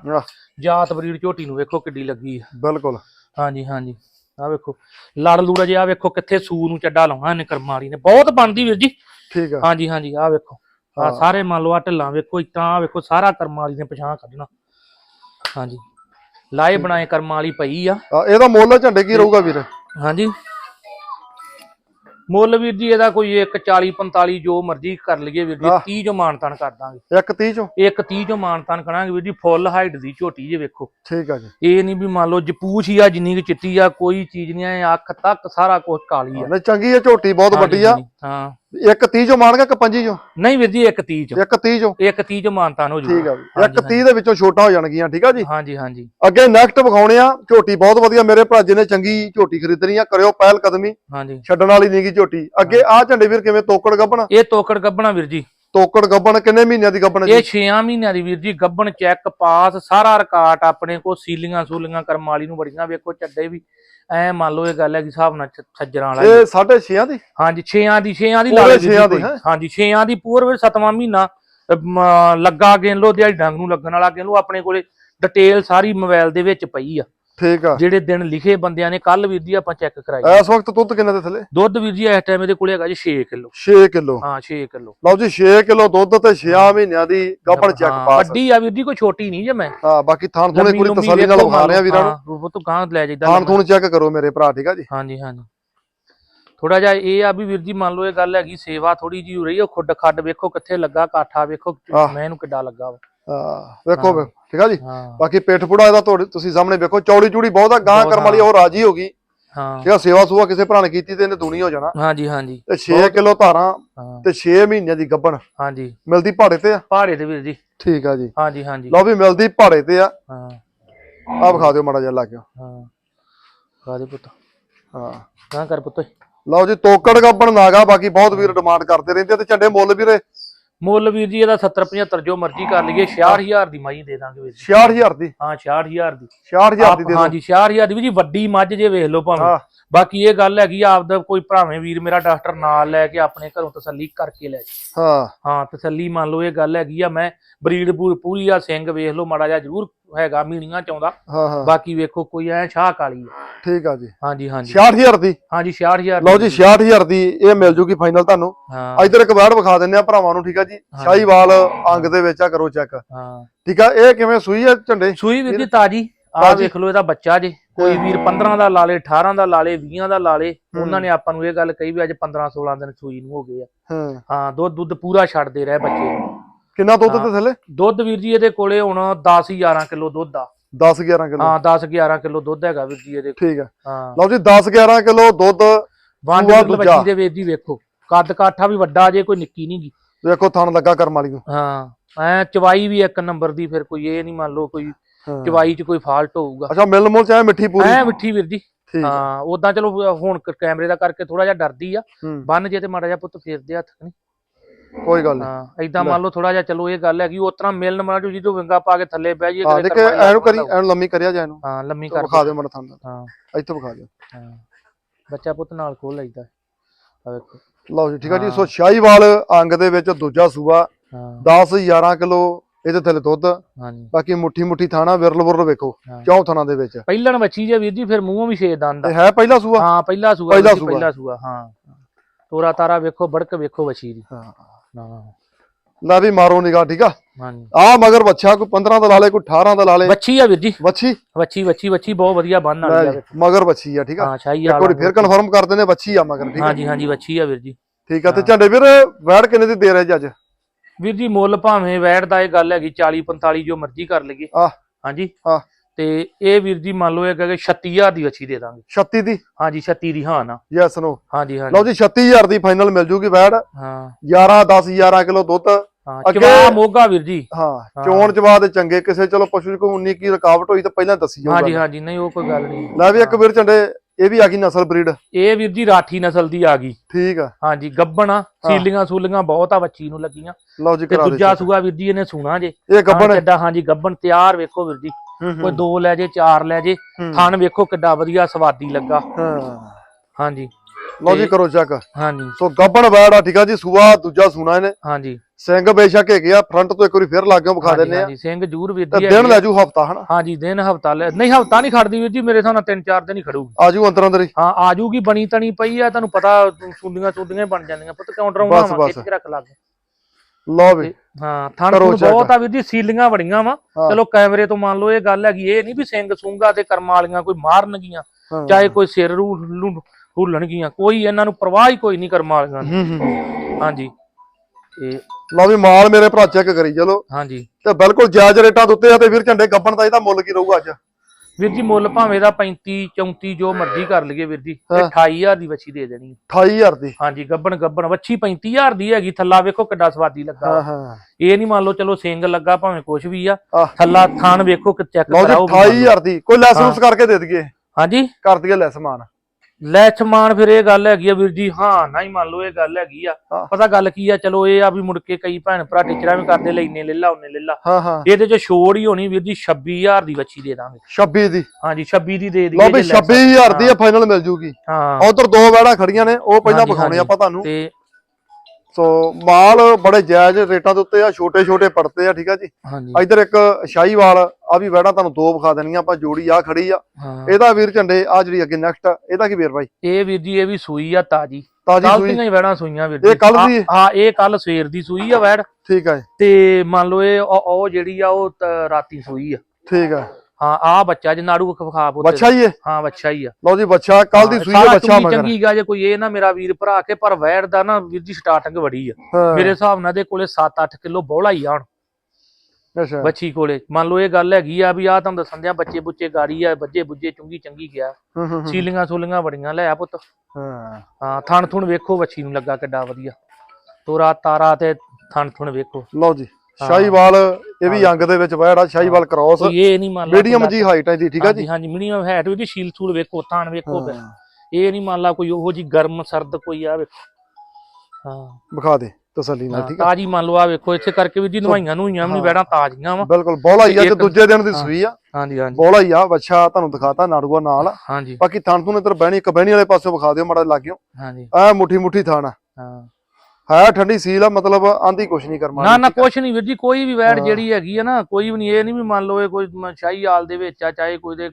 ਜਾਤ ਬਰੀਡ ਝੋਟੀ ਨੂੰ ਵੇਖੋ ਕਿੱਡੀ ਲੱਗੀ ਆ। ਬਿਲਕੁਲ। ਹਾਂਜੀ ਹਾਂਜੀ। ਆ ਵੇਖੋ। ਲੜ ਲੂੜਾ ਜੇ ਆ ਵੇਖੋ ਕਿੱਥੇ ਸੂ ਨੂੰ ਚੱਡਾ ਲਾਉਣਾ ਇਹਨੇ ਕਰਮਾਂ ਵਾਲੀ ਨੇ। ਬਹੁਤ ਬਣਦੀ ਵੀਰ ਜੀ। ਠੀਕ ਆ। ਹਾਂਜੀ ਹਾਂਜੀ ਆ ਵੇਖੋ। ਆ। ਸਾਰੇ ਮੰਨ ਲਓ ਆ ਢਿੱਲਾਂ ਵੇਖੋ ਇਤਾਂ ਆ ਵੇਖੋ ਸਾਰਾ ਕਰਮਾਂ ਵਾਲੀ ਨੇ ਪਛਾਣ ਕੱਢਣਾ। ਹਾਂਜੀ। ਲਾਏ ਬਣਾਏ ਕਰਮਾਂ ਵਾਲੀ ਪਈ ਆ, ਇਹਦਾ ਮੁੱਲ ਝੰਡੇ ਕੀ ਰਹੂਗਾ ਵੀਰ? ਹਾਂਜੀ। ਮੁੱਲ ਵੀਰ ਜੀ ਇਹਦਾ ਕੋਈ 1 40 45 ਜੋ ਮਰਜ਼ੀ ਕਰ ਲਈਏ ਵੀਰ ਜੀ ਆਹ। 30 ਜੋ ਮਾਨਤਾਨ ਕਰ ਦਾਂਗੇ। ਇੱਕ 30 ਚੋਂ? ਇੱਕ 30 ਜੋ ਮਾਨਤਾਨ ਕਰਾਂਗੇ ਵੀਰ ਜੀ ਫੁੱਲ ਹਾਈਟ ਦੀ ਝੋਟੀ ਜੇ ਵੇਖੋ। ਠੀਕ ਆ ਜੀ। ਇਹ ਨਹੀਂ ਵੀ ਮੰਨ ਲਓ ਜਪੂਛ ਹੀ ਆ ਜਿੰਨੀ ਕੁ ਚਿੱਟੀ ਆ ਕੋਈ ਚੀਜ਼ ਨਹੀਂ ਆ ਅੱਖ ਤੱਕ ਸਾਰਾ ਕੁਝ ਕਾਲੀ ਆ। ਚੰਗੀ ਆ ਝੋਟੀ ਬਹੁਤ ਵੱਡੀ ਆ। ਹਾਂ। ਇੱਕ 30 ਚੋਂ ਮਾਣਗਾ ਕਿ 25 ਚੋਂ? ਨਹੀਂ ਵੀਰ ਜੀ ਇੱਕ 30 ਚ। ਇੱਕ 30 ਚੋਂ। ਇੱਕ 30 ਚ ਮਾਨਤਾਨ ਹੋ ਜੂ ਠੀਕ ਆ ਵੀ ਇੱਕ 30 ਦੇ ਵਿੱਚੋਂ ਛੋਟਾ ਹੋ ਜਾਣਗੀਆਂ ਠੀਕ ਆ ਜੀ? ਹਾਂਜੀ ਹਾਂਜੀ। ਅੱਗੇ ਨੈਕਸਟ ਵਿਖਾਉਣੇ ਆ ਝੋਟੀ ਬਹੁਤ ਵਧੀਆ ਮੇਰੇ ਭਰਾ ਜੀ ਨੇ ਚੰਗੀ ਝੋਟੀ ਖਰੀਦਣੀ ਆ ਕਰਿਓ ਪਹਿਲ ਕਦਮੀ। ਹਾਂਜੀ। ਛੱਡਣ ਵਾਲੀ ਨਹੀਂਗੀ ਝੋਟੀ। ਅੱਗੇ ਆ ਝੰਡੇ ਵੀਰ ਕਿਵੇਂ ਤੋਕੜ ਗੱਬਣ? ਇਹ ਤੋਕੜ ਗੱਬਣਾ ਵੀਰ ਜੀ। ਤੋਕੜ ਗੱਬਣ ਕਿੰਨੇ ਮਹੀਨਿਆਂ ਦੀ ਗੱਬਣ ਇਹ ਜੀ? 6 ਮਹੀਨਿਆਂ ਦੀ ਵੀਰ ਜੀ ਗੱਬਣ ਚੈੱਕ ਪਾਸ ਸਾਰਾ ਰਿਕਾਰਡ ਆਪਣੇ ਕੋ ਸੀਲੀਆਂ ਸੂਲੀਆਂ ਕਰਮ ਵਾਲੀ ਨੂੰ ਬੜੀਆਂ ਵੇਖੋ ਚੱਡੇ ਵੀ। ਐ ਮੰਨ ਲਓ ਇਹ ਗੱਲ ਹੈ ਕਿ ਹਿਸਾਬ ਨਾਲ ਛੱਜਰਾਂ ਵਾਲਾ। ਇਹ 6.5 ਦੀ ਹਾਂਜੀ 6ਾਂ ਦੀ 6ਾਂ ਦੀ ਲਾ ਲਓ? ਹਾਂਜੀ 6ਾਂ ਦੀ ਪੂਰੇ ਸਤਵਾਂ ਮਹੀਨਾ ਲੱਗਾ ਗੇਨ ਲੋ ਦਿਹਾੜੀ ਡੰਗ ਨੂੰ ਲੱਗਣ ਵਾਲਾ ਗੇਨ ਲੋ ਆਪਣੇ ਕੋਲੇ ਡਿਟੇਲ ਸਾਰੀ ਮੋਬਾਈਲ ਦੇ ਵਿੱਚ ਪਈ ਆ ਠੀਕ ਆ। ਜਿਹੜੇ ਦਿਨ ਲਿਖੇ ਬੰਦਿਆਂ ਨੇ ਕੱਲ ਵੀਰ ਜੀ ਆਪਾਂ ਚੈੱਕ ਕਰਾਈ ਇਸ ਵਕਤ ਦੁੱਧ ਕਿੰਨੇ ਦੇ ਥੱਲੇ? ਦੁੱਧ ਵੀਰ ਜੀ ਇਸ ਟਾਈਮ ਇਹਦੇ ਕੋਲੇ ਹੈਗਾ ਜੀ 6 ਕਿਲੋ। 6 ਕਿਲੋ। ਹਾਂ 6 ਕਿਲੋ। ਲਓ ਜੀ 6 ਕਿਲੋ ਦੁੱਧ ਤੇ 6 ਮਹੀਨਿਆਂ ਦੀ ਗੱਭਣ ਚੈੱਕ ਪਾਸ ਵੱਡੀ ਆ ਵੀਰ ਜੀ ਕੋਈ ਛੋਟੀ ਨਹੀਂ ਜੇ ਮੈਂ। ਹਾਂ ਬਾਕੀ ਥਾਣ ਥੂਣੇ ਲੰਮੀ ਤਸੱਲੀ ਨਾਲ ਵੇਖੋ ਰਿਹਾ ਵੀਰਾਂ ਨੂੰ। ਉਹ ਤੋਂ ਗਾਂ ਲੈ ਜਾਈਦਾ ਥਾਣ ਥੂਣ ਚੈੱਕ ਕਰੋ ਮੇਰੇ ਭਰਾ ਠੀਕ ਆ ਜੀ। ਹਾਂਜੀ ਹਾਂਜੀ। ਥੋੜਾ ਜਿਹਾ ਇਹ ਆ ਵੀ ਵੀਰ ਜੀ ਮੰਨ ਲਓ ਇਹ ਗੱਲ ਹੈਗੀ ਸੇਵਾ ਥੋੜੀ ਜੀ ਹੋ ਰਹੀ ਹੈ ਖੁੱਡ ਖੱਡ ਵੇਖੋ ਕਿੱਥੇ ਲੱਗਾ ਕਾਠਾ ਵੇਖੋ। ਮੈਂ ਇਹਨੂੰ ਕਿੱਡਾ ਲੱਗਾ ਵਾ। ਵੇਖੋ ਠੀਕ ਆ ਜੀ? ਹਾਂ। ਬਾਕੀ ਪਿੱਠ ਪੁੜਾ ਇਹਦਾ ਤੁਹਾਡੇ ਤੁਸੀਂ ਸਾਹਮਣੇ ਵੇਖੋ ਚੌੜੀ ਚੂੜੀ ਬਹੁਤ ਆ ਗਾਂ ਬਹੁਤ, ਕਰਮ ਵਾਲੀ ਉਹ ਰਾਜੀ ਹੋ ਗਈ। ਹਾਂ। ਠੀਕ ਆ ਸੇਵਾ ਸੂਆ ਕਿਸੇ ਭਰਾ ਨੇ ਕੀਤੀ ਤੇ ਇਹਨੇ ਦੁਨੀ ਹੋ ਜਾਣਾ। ਹਾਂਜੀ ਹਾਂਜੀ। ਤੇ 6 ਕਿਲੋ ਧਾਰਾਂ ਹਾਂ। ਤੇ 6 ਮਹੀਨਿਆਂ ਦੀ ਗੱਭਣ। ਹਾਂਜੀ। ਮਿਲਦੀ ਪਹਾੜੇ ਤੇ ਆ? ਪਹਾੜੇ ਤੇ ਵੀਰ ਜੀ। ਠੀਕ ਆ ਜੀ। ਹਾਂਜੀ ਹਾਂਜੀ। ਲਓ ਵੀ ਮਿਲਦੀ ਪਹਾੜੇ ਤੇ ਆ। ਹਾਂ। ਆ ਵਿਖਾ ਦਿਓ ਮਾੜਾ ਜਿਹਾ ਲੱਗ ਗਿਆ ਹਾਂ। ਕਾਦੇ ਪੁੱਤ। ਹਾਂ। ਗਾਂ ਕਰ ਪੁੱਤ ਲਓ ਜੀ ਤੋਕੜ ਗੱਭਣ ਨਾਗਾ ਬਾਕੀ ਬਹੁਤ ਵੀਰ ਡਿਮਾਂਡ ਕਰਦੇ ਰਹਿੰਦੇ ਆ ਤੇ ਝੰਡੇ ਮੁੱਲ ਵੀਰੇ ਮੁੱਲ ਵੀਰ ਜੀ ਇਹਦਾ 70 75 ਜੋ ਮਰਜ਼ੀ ਕਰ ਲਈਏ 66000 ਦੀ ਮਾਈ ਦੇ ਦਾਂਗੇ ਵੀਰ ਜੀ। 66000 ਦੀ? ਹਾਂ 66000 ਦੀ। 66000 ਦੀ ਦੇ ਦਿਓ। ਹਾਂਜੀ 66000 ਦੀ ਵੀ ਜੀ ਵੱਡੀ ਮੱਝ ਜੇ ਵੇਖ ਲਓ ਭਾਵੇਂ। ਹਾਂ। ਬਾਕੀ ਇਹ ਗੱਲ ਹੈਗੀ ਆ, ਆਪਦਾ ਕੋਈ ਭਰਾਵੇਂ ਵੀਰ ਮੇਰਾ ਡਾਕਟਰ ਨਾਲ ਲੈ ਕੇ ਆਪਣੇ ਘਰੋਂ ਤਸੱਲੀ ਕਰਕੇ ਲੈ ਜਾ। ਹਾਂ। ਹਾਂ ਤਸੱਲੀ ਮੰਨ ਲਓ ਇਹ ਗੱਲ ਹੈਗੀ ਆ ਮੈਂ ਬਰੀਡ ਬੂਰ ਪੂਰੀ ਆ ਸਿੰਘ ਵੇਖ ਲਓ ਮਾੜਾ ਜਿਹਾ ਜ਼ਰੂਰ ਹੈਗਾ ਮੀਣੀਆਂ ਚਾਉਂਦਾ। ਹਾਂ ਹਾਂ। ਬਾਕੀ ਵੇਖੋ ਕੋਈ ਐ ਸ਼ਾਹ ਕਾਲੀ ਆ ਠੀਕ ਆ ਜੀ। ਹਾਂਜੀ ਹਾਂਜੀ। 66000 ਦੀ। ਹਾਂਜੀ 66000 ਲਓ ਜੀ 66000 ਦੀ ਇਹ ਮਿਲ ਜੂਗੀ ਫਾਈਨਲ ਤੁਹਾਨੂੰ। ਹਾਂ। ਇੱਧਰ ਇੱਕ ਵੈੜ ਵਿਖਾ ਦਿੰਨੇ ਆ ਭਰਾਵਾਂ ਨੂੰ ਠੀਕ ਆ ਜੀ? ਸ਼ਾਹੀਵਾਲ ਅੰਗ ਦੇ ਵਿੱਚ ਆ ਕਰੋ ਚੈੱਕ ਹਾਂ। ਠੀਕ ਆ ਇਹ ਕਿਵੇਂ ਸੂਈ ਆ ਝੰਡੇ? ਸੂਈ ਵੀਰ ਜੀ ਤਾਜੀ। ਆ। ਵੇਖ ਲਓ ਇਹਦਾ ਬੱਚਾ ਜੇ। ਕੋਈ ਵੀਰ 15 ਦਾ ਲਾ ਲੇ 18 ਦਾ ਲਾ ਲੇ 20 ਦਾ ਲਾ ਲੇ ਉਹਨਾਂ ਨੇ ਆਪਾਂ ਨੂੰ ਇਹ ਗੱਲ ਕਹੀ ਵੀ ਅੱਜ 15 16 ਦਿਨ ਸੂਈ ਨੂੰ ਹੋ ਗਏ ਆ। ਹਾਂ ਦੁੱਧ ਦੁੱਧ ਪੂਰਾ ਛੱਡਦੇ ਰਹੇ ਬੱਚੇ। ਕਿੰਨਾ ਦੁੱਧ ਤੇ ਥੱਲੇ? ਦੁੱਧ ਵੀਰ ਜੀ ਇਹਦੇ ਕੋਲੇ ਹੁਣ 10 11 ਕਿਲੋ ਦੁੱਧ ਆ। 10 11 ਕਿਲੋ। ਹਾਂ 10 11 ਕਿਲੋ ਦੁੱਧ ਹੈਗਾ ਵੀਰ ਜੀ ਇਹਦੇ ਠੀਕ ਹਾਂ। ਲਓ ਜੀ 10 11 ਕਿਲੋ ਦੁੱਧ ਵੰਡ। ਬੱਚੀ ਦੇ ਜੀ ਵੇਖੋ ਕੱਦ ਕਾਠਾ ਵੀ ਵੱਡਾ ਜੇ ਕੋਈ ਨਿੱਕੀ ਨਹੀਂ ਗੀ। ਵੇਖੋ ਥਣ ਲੱਗਾ ਕਰਮ ਵਾਲੀ ਨੂੰ। ਹਾਂ ਐ ਚਵਾਈ ਵੀ ਇੱਕ ਨੰਬਰ ਦੀ ਫਿਰ ਕੋਈ ਇਹ ਨਹੀਂ ਮੰਨ ਲਓ ਕੋਈ। ਚਵਾਈ 'ਚ ਕੋਈ ਫਾਲਟ ਹੋਊਗਾ। ਅੱਛਾ ਮਿਲ ਮੁਲ ਚ ਐ ਮਿੱਠੀ ਪੂਰੀ? ਐ ਮਿੱਠੀ ਵੀਰ ਜੀ। ਹਾਂ ਉਦਾਂ ਚਲੋ ਹੁਣ ਕੈਮਰੇ ਦਾ ਕਰਕੇ ਥੋੜਾ ਜਿਹਾ ਡਰਦੀ ਆ। ਬੰਨ ਜੇ ਤੇ ਮਾੜਾ ਜਿਹਾ ਪੁੱਤ ਫੇਰਦੇ ਹੱਥ ਨਹੀਂ? ਕੋਈ ਗੱਲ ਨਹੀਂ। ਹਾਂ ਐਦਾਂ ਮੰਨ ਲਓ ਥੋੜਾ ਜਿਹਾ ਚਲੋ ਇਹ ਗੱਲ ਹੈਗੀ ਉਸ ਤਰ੍ਹਾਂ ਮਿਲਣ ਮਾੜਾ ਜੀ ਜਦੋਂ ਵਿੰਗਾ ਪਾ ਕੇ ਥੱਲੇ ਬਹਿ ਜਾਈਏ ਹਾਂ ਦੇਖੇ ਐਨੂੰ ਕਰੀ। ਐਨੂੰ ਲੰਮੀ ਕਰਿਆ ਜਾ ਇਹਨੂੰ। ਹਾਂ ਲੰਮੀ ਕਰ ਵਿਖਾ ਦਿਓ ਮੜਾ ਥਣ ਦਾ ਹਾਂ। ਇੱਥੇ ਵਿਖਾ ਦਿਓ। ਹਾਂ। ਬੱਚਾ ਪੁੱਤ ਨਾਲ ਖੋਲ ਲਈਦਾ ਆ ਵੇਖੋ। ਲਓ ਜੀ ਠੀਕ ਆ ਜੀ। ਹਾਂ। ਸੋ ਸ਼ਾਹੀਵਾਲ ਅੰਗ ਦੇ ਵਿੱਚ ਦੂਜਾ ਸੂਆ ਹਾਂ। 10 11 ਕਿਲੋ ਇਹਦੇ ਥੱਲੇ ਦੁੱਧ। ਹਾਂਜੀ। ਬਾਕੀ ਮੁੱਠੀ ਮੁੱਠੀ ਥਾਣਾ ਵਿਰਲ ਵਿਰਲ ਵੇਖੋ ਹਾਂ। ਚੌਂ ਥਾਣਾ ਦੇ ਵਿੱਚ। ਪਹਿਲਣ ਬੱਚੀ ਜੇ ਵੀਰ ਜੀ ਫਿਰ ਮੂੰਹੋਂ ਵੀ ਛੇ ਦੰਦ ਆ। ਹੈ ਪਹਿਲਾ ਸੂਆ ਹਾਂ ਪਹਿਲਾ ਸੂਆ ਪਹਿਲਾ ਜੀ, ਸੂਆ। ਪਹਿਲਾ ਹਾਂ। ਤੋਰਾ ਤਾਰਾ ਵੇਖੋ ਬੜਕ ਵੇਖੋ ਬੱਚੀ ਦੀ। ਹਾਂ। ਹਾਂ। ਲੈ ਵੀ ਮਾਰੋ ਨਿਗਾਹ ਠੀਕ ਆ? ਹਾਂਜੀ। ਆ ਮਗਰ ਬੱਚਾ ਕੋਈ 15 ਦਾ ਲਾ ਲੇ ਕੋਈ 18 ਦਾ ਲਾ ਲੇ। ਬੱਚੀ ਆ ਵੀਰ ਜੀ। ਬੱਚੀ ਬੱਚੀ ਬੱਚੀ ਬੱਚੀ ਬਹੁਤ ਵਧੀਆ ਬੰਨ ਵਾਲੀ ਆ। ਮਗਰ ਬੱਚੀ ਆ ਠੀਕ ਆ? ਹਾਂ ਸ਼ਾਹੀ ਇੱਕ ਵਾਰੀ ਫਿਰ ਕਨਫਰਮ ਕਰ ਦਿੰਦੇ ਬੱਚੀ ਆ ਮਗਰ ਠੀਕ ਆ? ਹਾਂਜੀ ਹਾਂਜੀ ਬੱਚੀ ਆ ਵੀਰ ਜੀ। ਠੀਕ ਆ ਤੇ ਝੰਡੇ ਵੀਰ ਵੈੜ ਕਿੰਨੇ ਦੀ ਦੇ ਰਹੇ ਜੀ ਅੱਜ? ਵੀਰ ਜੀ ਮੁੱਲ ਭਾਵੇਂ ਵੈੜ ਦਾ ਇਹ ਗੱਲ ਹੈਗੀ 40 45 ਜੋ ਮਰਜ਼ੀ ਕਰ ਲਈਏ। ਆਹ। ਹਾਂਜੀ। ਆਹ। ਤੇ ਇਹ ਵੀਰ ਜੀ ਮੰਨ ਲਓ ਇਹ ਕਹੇ 36000 ਦੀ ਬੱਚੀ ਦੇ ਦਾਂਗੇ। 36 ਦੀ? ਹਾਂਜੀ 36 ਦੀ ਹਾਂ ਨਾ। Yes no. ਹਾਂਜੀ ਹਾਂਜੀ। ਲਓ ਜੀ 36000 ਦੀ ਫਾਈਨਲ ਮਿਲ ਜੂਗੀ ਵੈੜ ਹਾਂ। 11 10 11 ਕਿਲੋ ਦੁੱਧ। ਹਾਂ ਅੱਗੇ- ਮੋਗਾ ਵੀਰ ਜੀ। ਹਾਂ। ਚੋਣ ਜਵਾਦ ਚੰਗੇ ਕਿਸੇ। ਚਲੋ ਪਸ਼ੂ ਚ ਕੋਈ 19 ਕੀ ਰੁਕਾਵਟ ਹੋਈ ਤਾਂ ਪਹਿਲਾਂ ਦੱਸੀ ਹਾਂਜੀ ਜਾਊਗਾ ਹਾਂਜੀ ਨਹੀਂ ਉਹ ਕੋਈ ਗੱਲ ਨਹੀਂ। ਲੈ ਵੀ ਇੱਕ ਵੀਰ ਝੰਡੇ ਇਹ ਵੀ ਆ ਗਈ ਨਸਲ ਬਰੀਡ। ਇਹ ਵੀਰ ਜੀ ਰਾਠੀ ਨਸਲ ਦੀ ਆ ਗਈ। ਠੀਕ ਆ। ਹਾਂਜੀ ਗੱਬਣ ਆ ਸੀਲੀਆਂ ਸੂਲੀਆਂ ਬਹੁਤ ਆ ਬੱਚੀ ਨੂੰ ਲੱਗੀਆਂ। ਲਓ ਜੀ ਕਰਾ ਦੇ ਦੂਜਾ ਸੂਆ ਵੀਰ ਜੀ ਇਹਨੇ ਸੂਣਾ ਜੇ। ਇਹ ਗੱਬਣ ਕਿੱਡਾ ਹਾਂਜੀ ਗੱਬਣ ਤਿਆਰ ਵੇਖੋ ਵੀਰ ਜੀ। ਕੋਈ ਹੂੰ, ਦੋ ਲੈ ਜੇ ਚਾਰ ਲੈ ਜੇ ਹੂੰ। ਥਣ ਵੇਖੋ ਕਿੱਡਾ ਵਧੀਆ ਸਵਾਦੀ ਲੱਗਾ। ਹਾਂ। ਹਾਂਜੀ। ਲਓ ਜੀ ਕਰੋ ਚੈੱਕ। ਹਾਂਜੀ। ਸੋ ਗੱਬਣ ਵੈੜ ਆ ਠੀਕ ਆ ਜੀ ਸੂਆ ਦੂਜਾ ਸੂਣਾ ਇਹਨੇ। ਹਾਂਜੀ। ਸਿੰਘ ਬੇਸ਼ੱਕ ਹੈਗੇ ਆ ਫਰੰਟ ਤੋਂ ਇੱਕ ਵਾਰੀ ਫਿਰ ਲਾਗਿਓ ਵਿਖਾ ਦਿੰਨੇ ਆ। ਹਾਂਜੀ ਸਿੰਘ ਜੂਰ ਤੇ ਜੀ ਦਿਨ ਲੈ। ਜੂ ਹਫਤਾ ਹਨਾ? ਹਾਂਜੀ ਦਿਨ ਹਫਤਾ ਲੈ ਨਹੀਂ ਹਫਤਾ ਨਹੀਂ ਖੜਦੀ ਵੀਰ ਜੀ ਮੇਰੇ ਨਾਲ ਤਿੰਨ ਚਾਰ ਦਿਨ ਹੀ ਖੜੂਗੀ। ਆਜੂ ਅੰਦਰ ਅੰਦਰ। ਹੀ ਹਾਂ ਆ ਜੂਗੀ ਬਣੀ ਤਣੀ ਪਈ ਆ ਤੁਹਾਨੂੰ ਪਤਾ ਸੁੰਡੀਆਂ ਸੁੰਡੀਆਂ ਬਣ ਜਾਂਦੀਆਂ। ਪੁੱਤ ਕਿਉਂ ਡਰਾਉਣਾ ਵਾ। ਖਿੱਚ ਕੇ ਰੱਖ ਲੱਗ ਲਓ ਵੀ ਹਾਂ ਥਣ ਥੁਣ। ਬਹੁਤ ਆ ਵੀਰ ਜੀ ਸੀਲੀਆਂ ਬੜੀਆਂ ਵਾ। ਚਲੋ ਕੈਮਰੇ ਤੋਂ ਮੰਨ ਲਓ ਇਹ ਗੱਲ ਹੈਗੀ ਇਹ ਨਹੀਂ ਵੀ ਸਿੰਘ ਸੂੰਗਾ ਤੇ ਕਰਮ ਵਾਲੀਆਂ ਕੋਈ ਮਾਰਨਗੀਆਂ। ਚਾਹੇ ਕੋਈ ਸਿਰ ਰੂ ਹੁੱਲਣਗੀਆਂ ਕੋਈ ਇਹਨਾਂ ਨੂੰ ਪਰਵਾਹ ਹੀ ਕੋਈ ਨਹੀਂ ਕਰਮ ਵਾਲੀਆਂ ਦੀ। ਹੂੰ ਹੂੰ ਹੂੰ। ਹਾਂਜੀ ਇਹ ਲਓ ਵੀ ਮਾਲ ਮੇਰੇ ਭਰਾ ਚੈੱਕ ਕਰੀ ਚਲੋ ਹਾਂਜੀ ਤੇ ਬਿਲਕੁਲ ਜਾਇਜ਼ ਰੇਟਾਂ ਦੇ ਉੱਤੇ ਆ ਤੇ ਵੀਰ ਝੰਡੇ ਗੱਬਣ ਦਾ ਇਹਦਾ ਮੁੱਲ ਕੀ ਰਹੂਗਾ ਅੱਜ ਵੀਰ ਜੀ ਮੁੱਲ ਭਾਵੇਂ ਦਾ 35 34 ਜੋ ਮਰਜ਼ੀ ਕਰ ਲਈਏ ਵੀਰ ਜੀ ਇਹ ਹਾਂ। 28000 ਦੀ ਬੱਚੀ ਦੇ ਦੇਣੀ ਹੈ। 28000 ਦੀ ਹਾਂਜੀ ਗੱਬਣ ਗੱਬਣ ਵੱਛੀ 35000 ਦੀ ਹੈਗੀ ਥੱਲਾ ਵੇਖੋ ਕਿੱਡਾ ਸਵਾਦੀ ਲੱਗਾ ਹਾਂ ਹਾਂ ਇਹ ਨਹੀਂ ਮੰਨ ਲਓ ਚਲੋ ਸਿੰਘ ਲੱਗਾ ਭਾਵੇਂ ਕੁਝ ਵੀ ਆ। ਥੱਲਾ ਥਾਨ ਵੇਖੋ ਕਿ ਚੈੱਕ ਕਰਾਓ ਵੀ ਮੰਨ ਲਓ। 28000 ਦੀ ਕੋਈ ਲੈਸ ਲੂਸ ਕਰਕੇ ਦੇ ਦਈਏ ਹਾਂਜੀ ਕਰ ਦਈਏ ਲੈਸ ਮਾਨ ਲੈ ਸਮਾਨ ਫਿਰ ਇਹ ਗੱਲ ਹੈਗੀ ਆ ਵੀਰ ਜੀ ਹਾਂ ਨਾ ਹੀ ਮੰਨ ਲਓ ਇਹ ਗੱਲ ਹੈਗੀ ਆ। ਹਾਂ। ਪਤਾ ਗੱਲ ਕੀ ਆ ਚਲੋ ਇਹ ਆ ਵੀ ਮੁੜ ਕੇ ਕਈ ਭੈਣ ਭਰਾ ਟੀਚਰਾਂ ਵੀ ਕਰਦੇ ਲੈ ਇੰਨੇ ਲੈ ਲਾ ਉਹਨੇ ਲੈ ਲਾ ਹਾਂ ਹਾਂ। ਇਹਦੇ ਚ ਛੋੜ ਹੀ ਹੋਣੀ ਵੀਰ ਜੀ 26000 ਦੀ ਬੱਚੀ ਦੇ ਦਾਂਗੇ। 26 ਦੀ। ਹਾਂਜੀ 26 ਦੀ ਦੇ ਲਓ ਦਈਏ ਵੀ ਜੇ ਲੈ 26000 ਦੀ ਫਾਈਨਲ ਮਿਲ ਜੂਗੀ। ਹਾਂ। ਉਧਰ ਦੋ ਵੈੜਾਂ ਖੜੀਆਂ ਨੇ ਉਹ ਪਹਿਲਾਂ ਹਾਂਜੀ, ਵਿਖਾਉਣੇ ਹਾਂਜੀ। ਆਪਾਂ ਤੁਹਾਨੂੰ। ਤੇ ਸੋ ਮਾਲ ਬੜੇ ਜਾਇਜ਼ ਰੇਟਾਂ ਦੇ ਉੱਤੇ ਆ ਛੋਟੇ ਛੋਟੇ ਪੜਤੇ ਆ ਠੀਕ ਆ ਜੀ? ਇੱਧਰ ਇੱਕ ਸ਼ਾਹੀਵਾਲ ਆ ਵੀ ਵੈੜਾ ਤੁਹਾਨੂੰ ਦੋ ਵਿਖਾ ਦੇਣੀਆਂ ਆਪਾਂ ਜੋੜੀ ਆ ਖੜੀ ਆ। ਇਹਦਾ ਵੀਰ ਝੰਡੇ ਆ ਜਿਹੜੀ ਅੱਗੇ ਨੈਕਸਟ ਇਹਦਾ ਕੀ ਵੀਰ ਬਾਈ? ਇਹ ਵੀਰ ਜੀ ਇਹ ਵੀ ਸੂਈ ਆ ਤਾਜੀ। ਤਾਜੀ ਕੱਲ ਸੂਈ। ਦੀਆਂ ਹੀ ਵੈੜਾਂ ਸੂਈਆਂ ਵੀਰ ਇਹ ਜੀ ਕੱਲ੍ਹ ਹਾਂ- ਦੀ? ਹਾਂ ਇਹ ਕੱਲ ਸਵੇਰ ਦੀ ਸੂਈ ਆ ਵੈੜ ਠੀਕ ਆ ਤੇ ਮੰਨ ਲਓ ਇਹ ਉਹ ਜਿਹੜੀ ਆ ਉਹ ਰਾਤੀ ਸੂਈ ਆ। ਠੀਕ ਆ। ਹਾਂ ਆ ਬੱਚਾ ਜੇ ਨਾੜੂ ਵਿਖਾ ਪੁੱਤ ਬੱਚਾ ਹੀ ਇਹ ਹਾਂ ਬੱਚਾ ਹੀ ਆ। ਲਓ ਜੀ ਬੱਚਾ ਕੱਲ ਦੀ ਸੂਈ ਹੈ ਬੱਚਾ ਮਗਰ। ਚੰਗੀ ਗਾ ਜੇ ਕੋਈ ਇਹ ਨਾ ਮੇਰਾ ਵੀਰ ਭਰਾ ਕੇ ਪਰ ਵੈੜ ਦਾ ਨਾ ਵੀਰ ਜੀ ਸਟਾਰਟਿੰਗ ਬੜੀ ਆ। ਹਾਂ, ਮੇਰੇ ਹਿਸਾਬ ਨਾਲ ਦੇ ਕੋਲੇ 7-8 ਕਿਲੋ ਬੋਲਾ ਹੀ ਆ ਹੁਣ। ਅੱਛਾ। ਬੱਚੀ ਕੋਲੇ। ਮੰਨ ਲਓ ਇਹ ਗੱਲ ਹੈਗੀ ਆ ਵੀ ਆ ਤੁਹਾਨੂੰ ਦੱਸਣ ਦਿਆਂ ਬੱਚੇ ਬੁੱਚੇ ਗਾੜੀ ਆ ਬੱਜੇ ਬੁੱਜੇ ਚੁੰਗੀ ਚੰਗੀ ਗਿਆ। ਹੂੰ, ਹੂੰ, ਹੂੰ। ਸੀਲੀਆਂ ਸੂਲੀਆਂ ਬੜੀਆਂ ਲੈ ਆ ਪੁੱਤ। ਹਾਂ। ਹਾਂ ਥਣ ਥੁਣ ਵੇਖੋ ਬੱਚੀ ਨੂੰ ਲੱਗਾ ਕਿੱਡਾ ਵਧੀਆ। ਤੋਰਾ ਤਾਰਾ ਤੇ ਥਣ ਥੁਣ ਵੇਖੋ। ਲਓ ਜੀ। ਸ਼ਾਹੀਵਾਲ ਇਹ ਵੀ ਅੰਗ ਦੇ ਵਿੱਚ ਵੈੜਾ ਸ਼ਾਹੀਵਾਲ ਕ੍ਰਾਸ ਇਹ ਨਹੀਂ ਮੰਨ ਲਾ ਮੀਡੀਅਮ ਜੀ ਹਾਈਟ ਹੈ ਜੀ ਠੀਕ ਆ ਜੀ? ਹਾਂਜੀ ਮੀਡੀਅਮ ਹੈਟ ਵੀ ਸ਼ੀਲ ਸੂਲ ਵੇਖੋ ਥਣ ਵੇਖੋ ਇਹ ਨਹੀਂ ਮੰਨ ਲਾ ਕੋਈ ਉਹੋ ਜੀ ਗਰਮ ਸਰਦ ਕੋਈ ਆ ਵੇਖੋ। ਹਾਂ। ਵਿਖਾ ਦੇ ਤਸੱਲੀ ਨਾਲ ਠੀਕ ਆ ਤਾਜੀ ਮੰਨ ਲਓ ਆ ਵੇਖੋ ਇੱਥੇ ਕਰਕੇ ਵੀ ਜੀ ਨਵਾਈਆਂ ਨੂਈਆਂ ਵੀ ਨਹੀਂ ਬੈਠਾਂ ਤਾਜ਼ੀਆਂ ਵਾ। ਬਿਲਕੁਲ ਬੋਲਾ ਹੀ ਆ ਤੇ ਦੂਜੇ ਦਿਨ ਦੀ। ਸੂਈ ਆ। ਹਾਂਜੀ ਹਾਂਜੀ। ਬੋਲਾ ਹੀ ਆ ਬੱਚਾ ਤੁਹਾਨੂੰ ਦਿਖਾਤਾ ਨਾੜੂਆ ਨਾਲ। ਹਾਂਜੀ। ਬਾਕੀ ਥਣ ਤੋਂ ਇਧਰ ਬਹਿਣੀ ਇੱਕ ਬਹਿਣੀ ਵਾਲੇ ਪਾਸੇ ਵਿਖਾ ਦਿਓ ਮਾੜਾ ਲੱਗਿਓ ਹਾਂਜੀ। ਆ ਮੁੱਠੀ ਮੁੱਠੀ ਥਣ ਆ। ਹਾਂ। ਹੈ ਠੰਡੀ ਸੀਲ ਆ ਮਤਲਬ ਆਂਦੀ ਕੁਛ ਨਹੀਂ ਕਰਮਾ ਨਾ ਨਾ ਕੁਛ ਨਹੀਂ ਵੀਰ ਜੀ ਕੋਈ ਵੀ ਵੈੜ। ਜਿਹੜੀ ਹੈਗੀ ਆ ਨਾ ਕੋਈ ਵੀ ਨਹੀਂ ਇਹ ਨਹੀਂ ਵੀ ਮੰਨ ਲਓ ਇਹ ਕੋਈ ਸ਼ਾਹੀ ਆਲ ਦੇ ਵਿੱਚ ਆ ਚਾਹੇ ਕੋਈ ਦੇ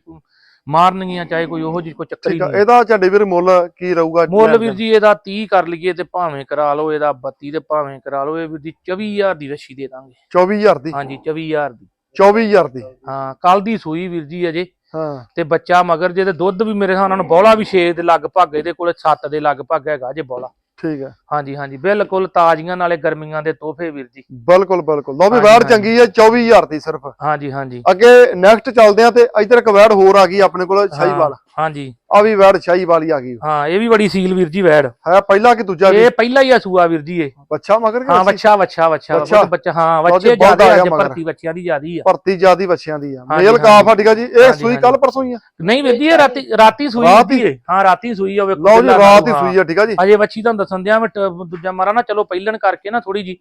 ਮਾਰਨਗੀਆਂ ਚਾਹੇ ਕੋਈ ਉਹੋ ਜੀ ਕੋਈ ਚੱਕਰ ਹੀ ਨਹੀਂ। ਇਹਦਾ ਝੰਡੇ ਵੀਰ ਮੁੱਲ ਕੀ ਰਹੂਗਾ ਮੁੱਲ ਵੀਰ ਜੀ ਇਹਦਾ 30 ਕਰ ਲਈਏ ਤੇ ਭਾਵੇਂ ਕਰਾ ਲਓ ਇਹਦਾ 32 ਤੇ ਭਾਵੇਂ ਕਰਾ ਲਓ ਇਹ ਵੀਰ ਜੀ 24000 ਦੀ ਰੱਛੀ ਦੇ ਦਾਂਗੇ। 24000 ਦੀ? ਹਾਂਜੀ 24000 ਦੀ। 24000 ਦੀ? ਹਾਂ ਕੱਲ ਦੀ ਸੂਈ ਵੀਰ ਜੀ ਅਜੇ। ਹਾਂ। ਤੇ ਬੱਚਾ ਮਗਰ ਜੇ ਤੇ ਦੁੱਧ ਵੀ ਮੇਰੇ ਹਿਸਾਬ ਨਾਲ ਬੋਲਾ ਵੀ 6 ਦੇ ਲਗਭਗ ਇਹਦੇ ਕੋਲੇ 7 ਦੇ ਲਗਭਗ ਹੈਗਾ ਜੇ ਬੋਲਾ। ਠੀਕ ਆ ਹਾਂਜੀ ਹਾਂਜੀ। ਬਿਲਕੁਲ ਤਾਜ਼ੀਆਂ ਨਾਲੇ ਗਰਮੀਆਂ ਦੇ ਤੋਹਫੇ ਵੀਰ ਜੀ। ਬਿਲਕੁਲ ਬਿਲਕੁਲ। ਲਓ ਵੀ ਹਾਂਜੀ। ਚੰਗੀ ਹੈ 24000 ਦੀ ਸਿਰਫ। ਹਾਂਜੀ ਹਾਂਜੀ। ਅੱਗੇ ਨੈਕਸਟ ਚੱਲਦੇ ਆ ਤੇ ਇੱਧਰ ਇੱਕ ਵੈੜ ਹੋਰ ਆ ਗਈ ਆਪਣੇ ਕੋਲ ਸ਼ਾਹੀਵਾਲ। ਹਾਂਜੀ। ਆ ਵੀ ਵੈੜ ਸ਼ਾਹੀਵਾਲ ਹੀ ਆ ਗਈ ਹਾਂ ਇਹ ਵੀ ਬੜੀ ਸੀਲ ਵੀਰ ਜੀ ਵੈੜ ਹੈ ਪਹਿਲਾ ਕਿ ਦੂਜਾ ਵੀ ਇਹ ਪਹਿਲਾ ਹੀ ਆ ਸੂਆ ਵੀਰ ਜੀ ਇਹ ਬੱਚਾ ਮਗਰ ਹਾਂ ਬੱਚੀ? ਵੱਛਾ। ਬਹੁਤ ਬੱਚਾ ਹਾਂ ਬੱਚੇ ਜ਼ਿਆਦਾ ਅੱਜ। ਭਰਤੀ ਬੱਚਿਆਂ ਦੀ ਜ਼ਿਆਦੀ ਆ ਭਰਤੀ ਜਿਆਦੀ ਬੱਚਿਆਂ ਦੀ ਆ ਮੇਲ। ਕਾਫ ਆ ਠੀਕ ਆ ਜੀ ਇਹ ਸੂਈ। ਕੱਲ ਪਰਸੋਂ ਹੀ ਆ ਨਹੀਂ ਵੀਰ ਜੀ ਇਹ ਰਾਤੀ ਰਾਤੀ ਸੂਈ ਇਹ। ਹਾਂ ਰਾਤੀ ਸੂਈ ਆ ਵੇਖੋ ਲਓ ਜੀ ਰਾਤ ਹੀ ਹਾਂ। ਸੂਈ ਆ ਠੀਕ ਆ ਜੀ ਅਜੇ ਬੱਚੀ ਤੁਹਾਨੂੰ ਦੱਸਣ ਦਿਆਂ ਮੈਂ ਦੂਜਾ ਮਾਰਾ ਨਾ ਚਲੋ ਪਹਿਲਣ ਕਰਕੇ ਨਾ ਥੋੜੀ ਜੀ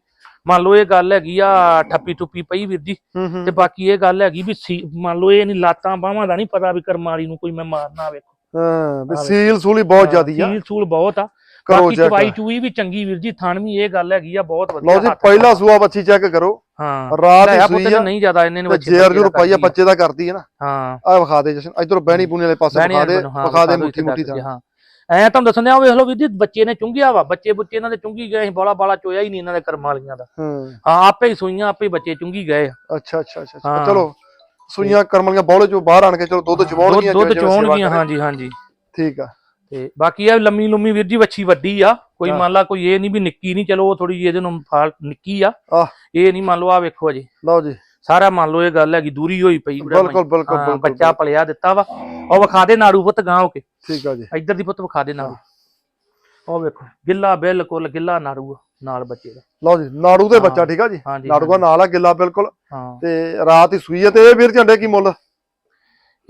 ਮੰਨ ਲਓ ਇਹ ਗੱਲ ਹੈਗੀ ਆ ਠੱਪੀ ਟੁੱਪੀ ਪਈ ਵੀਰ ਜੀ ਹੂੰ ਹੂੰ ਤੇ ਬਾਕੀ ਇਹ ਗੱਲ ਹੈਗੀ ਵੀ ਮੰਨ ਲਓ ਇਹ ਨਹੀਂ ਲਾਤਾਂ ਬਾਹਾਂ ਦਾ ਨਹੀਂ ਪਤਾ ਵੀ ਕਰਮਾਲੀ ਨੂੰ ਕੋਈ ਮੈਂ ਮਾਰਨਾ ਵੇਖੋ ਹਾਂ ਵੀ ਸੀਲ ਸੂਲੀ ਬਹੁਤ ਜ਼ਿਆਦੀ ਆ। ਸੀਲ ਸੂਲ ਬਹੁਤ ਆ। ਬਾਕੀ ਚਵਾਈ ਚੂਈ ਵੀ ਚੰਗੀ ਵੀਰ ਜੀ ਥਣ ਵੀ ਇਹ ਗੱਲ ਹੈਗੀ ਆ ਬਹੁਤ ਵਧੀਆ ਲਓ ਜੀ ਪਹਿਲਾ ਸੂਆ ਬੱਚੀ ਚੈੱਕ ਕਰੋ। ਹਾਂ। ਰਾਤ ਹੀ ਸੂਈ ਆ। ਨਹੀਂ ਜ਼ਿਆਦਾ ਇਹਨੇ ਨੇ ਬੱਚੇ ਜੇਰ ਦਾ ਰੁਪਈਆ। ਬੱਚੇ ਦਾ ਕਰਦੀ ਹੈ ਨਾ। ਹਾਂ। ਆ ਵਿਖਾ ਦੇ ਜਸ਼ਨ ਇਧਰੋਂ ਬਹਿਣੀ ਬੂਣੀ ਵਾਲੇ ਪਾਸੇ ਵਿਖਾ ਦੇ ਵਿਖਾ ਦੇ ਮੁੱਠੀ ਮੁੱਠੀ ਤਾਂ ਹਾਂ। ਐ ਤੁਹਾਨੂੰ ਦੱਸਣ ਦਿਆਂ ਵੇਖ ਲਓ ਵੀਰ ਜੀ ਬੱਚੇ ਨੇ ਚੁੰਗਿਆ ਵਾ ਬੱਚੇ ਬੁੱਚੇ ਇਹਨਾਂ ਦੇ ਚੁੰਗੀ ਗਏ ਸੀ ਬੋਲਾ ਬਾਲਾ ਚੋਇਆ ਹੀ ਨਹੀਂ ਇਹਨਾਂ ਦੇ ਕਰਮ ਵਾਲੀਆਂ ਦਾ। ਹਾਂ। ਆਪੇ ਹੀ ਸੂਈਆਂ ਆਪੇ ਹੀ ਬੱਚੇ ਚੁੰਗੀ ਗਏ। ਅੱਛਾ ਅੱਛਾ ਅੱਛਾ। ਚਲੋ ਸੂਈਆਂ ਕਰਮਲੀਆਂ ਬੌਲੇ ਚੋਂ ਬਾਹਰ ਆਣ ਕੇ ਚਲੋ ਦੁੱਧ ਚਵਾਉਣਗੀਆਂ ਦੁੱਧ ਕਰੇ। ਹਾਂਜੀ ਹਾਂਜੀ। ਠੀਕ ਆ। ਤੇ ਬਾਕੀ ਇਹ ਲੰਮੀ ਲੰਮੀ ਵੀਰ ਜੀ ਵੱਛੀ ਵੱਡੀ ਆ ਕੋਈ। ਮੰਨ ਲਾ ਕੋਈ ਇਹ ਨਹੀਂ ਵੀ ਨਿੱਕੀ ਨਹੀਂ ਚਲੋ ਉਹ ਥੋੜੀ ਜਿਹੀ ਇਹਦੇ ਨੂੰ ਫਾਲ ਨਿੱਕੀ ਆ। ਇਹ ਨਹੀਂ ਮੰਨ ਲਓ ਆ ਵੇਖੋ ਅਜੇ ਲਓ ਜੀ। ਸਾਰਾ ਮੰਨ ਲਓ ਇਹ ਗੱਲ ਹੈਗੀ ਦੂਰੀ ਹੋਈ ਪਈ ਬਿਲਕੁਲ ਬਿਲਕੁਲ ਬੱਚਾ ਪਲਿਆ ਦਿੱਤਾ ਵਾ। ਉਹ ਵਿਖਾ ਦੇ ਨਾੜੂ ਪੁੱਤ ਗਾਂ ਹੋ ਕੇ। ਠੀਕ ਆ ਜੀ। ਇੱਧਰ ਦੀ ਪੁੱਤ ਵਿਖਾ ਦੇ ਨਾੜੂ। ਉਹ ਵੇਖੋ ਗਿੱਲਾ ਬਿਲਕੁਲ ਗਿੱਲਾ ਨਾੜੂ ਆ ਨਾਲ ਬੱਚੇ ਦਾ। ਲਓ ਜੀ ਨਾੜੂ ਦੇ ਹਾਂ। ਬੱਚਾ ਠੀਕ ਆ ਜੀ। ਨਾੜੂ ਦਾ ਨਾਲ ਆ ਗਿੱਲਾ ਬਿਲਕੁਲ। ਤੇ ਰਾਤ ਹੀ ਸੂਈ ਆ ਤੇ ਇਹ ਵੀਰ ਝੰਡੇ ਕੀ ਮੁੱਲ?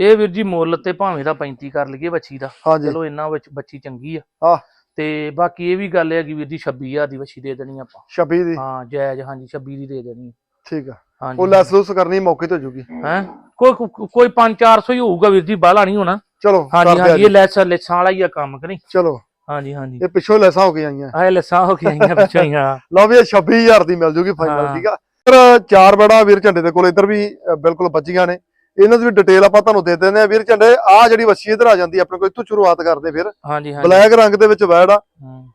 ਇਹ ਵੀਰ ਜੀ ਮੁੱਲ ਤੇ ਭਾਵੇਂ ਦਾ 35 ਕਰ ਲਈਏ ਬੱਚੀ ਦਾ। ਚਲੋ ਇੰਨਾ ਵਿੱਚ ਬੱਚੀ ਚੰਗੀ ਆ। ਤੇ ਬਾਕੀ ਇਹ ਵੀ ਗੱਲ ਹੈ ਕਿ ਵੀਰ ਜੀ 26000 ਦੀ ਬੱਚੀ ਦੇ ਦੇਣੀ ਆਪਾਂ। 26 ਦੀ? ਹਾਂ ਜਾਇਜ਼ ਹਾਂਜੀ 26 ਦੀ ਦੇ ਦੇਣੀ। ਠੀਕ ਆ। ਹਾਂਜੀ। ਉਹ ਲੈਸ ਲੂਸ ਕਰਨੀ ਮੌਕੇ ਤੇ ਹੋ ਜੂਗੀ। ਹੈ? ਕੋਈ ਕੋਈ- ਕੋਈ 5-400 ਹੀ ਹੋਊਗਾ ਵੀਰ ਜੀ ਬਾਹਲਾ ਨਹੀਂ ਹੋਣਾ। ਚਲੋ ਹਾਂਜੀ ਹਾਂਜੀ ਇਹ ਲੈਸ ਲੈਸਾਂ ਵਾਲਾ ਹੀ ਆ ਕੰਮ ਕਿ ਨਹੀਂ? ਚਲੋ। ਹਾਂਜੀ ਹਾਂਜੀ। ਇਹ ਪਿੱਛੋਂ ਲੈਸਾਂ ਹੋ ਕੇ ਆਈਆਂ। ਆਹ ਲੈਸਾਂ ਹੋ ਕੇ ਆਈਆਂ ਪਿੱਛੋਂ ਹੀ ਹਾਂ। ਲਓ ਵੀ ਇਹ 26000 ਦੀ ਮਿਲ ਜੂਗੀ ਫਾਈਨਲ ਹਾਂ। ਠੀਕ ਆ? ਫਿਰ ਚਾਰ ਬੜਾ ਵੀਰ ਝੰਡੇ ਦੇ ਕੋਲ ਇੱਧਰ ਵੀ ਬਿਲਕੁਲ ਬੱਚੀਆਂ ਨੇ। ਇਹਨਾਂ ਦੀ ਵੀ ਡਿਟੇਲ ਆਪਾਂ ਤੁਹਾਨੂੰ ਦੇ ਦਿੰਦੇ ਆ ਵੀਰ ਝੰਡੇ ਆ ਜਿਹੜੀ ਵੱਛੀ ਇੱਧਰ ਆ ਜਾਂਦੀ ਆ ਆਪਣੇ ਕੋਲ ਇੱਥੋਂ ਸ਼ੁਰੂਆਤ ਕਰਦੇ ਫਿਰ। ਹਾਂਜੀ ਹਾਂਜੀ। ਬਲੈਕ ਰੰਗ ਦੇ ਵਿੱਚ ਵੈੜ ਆ।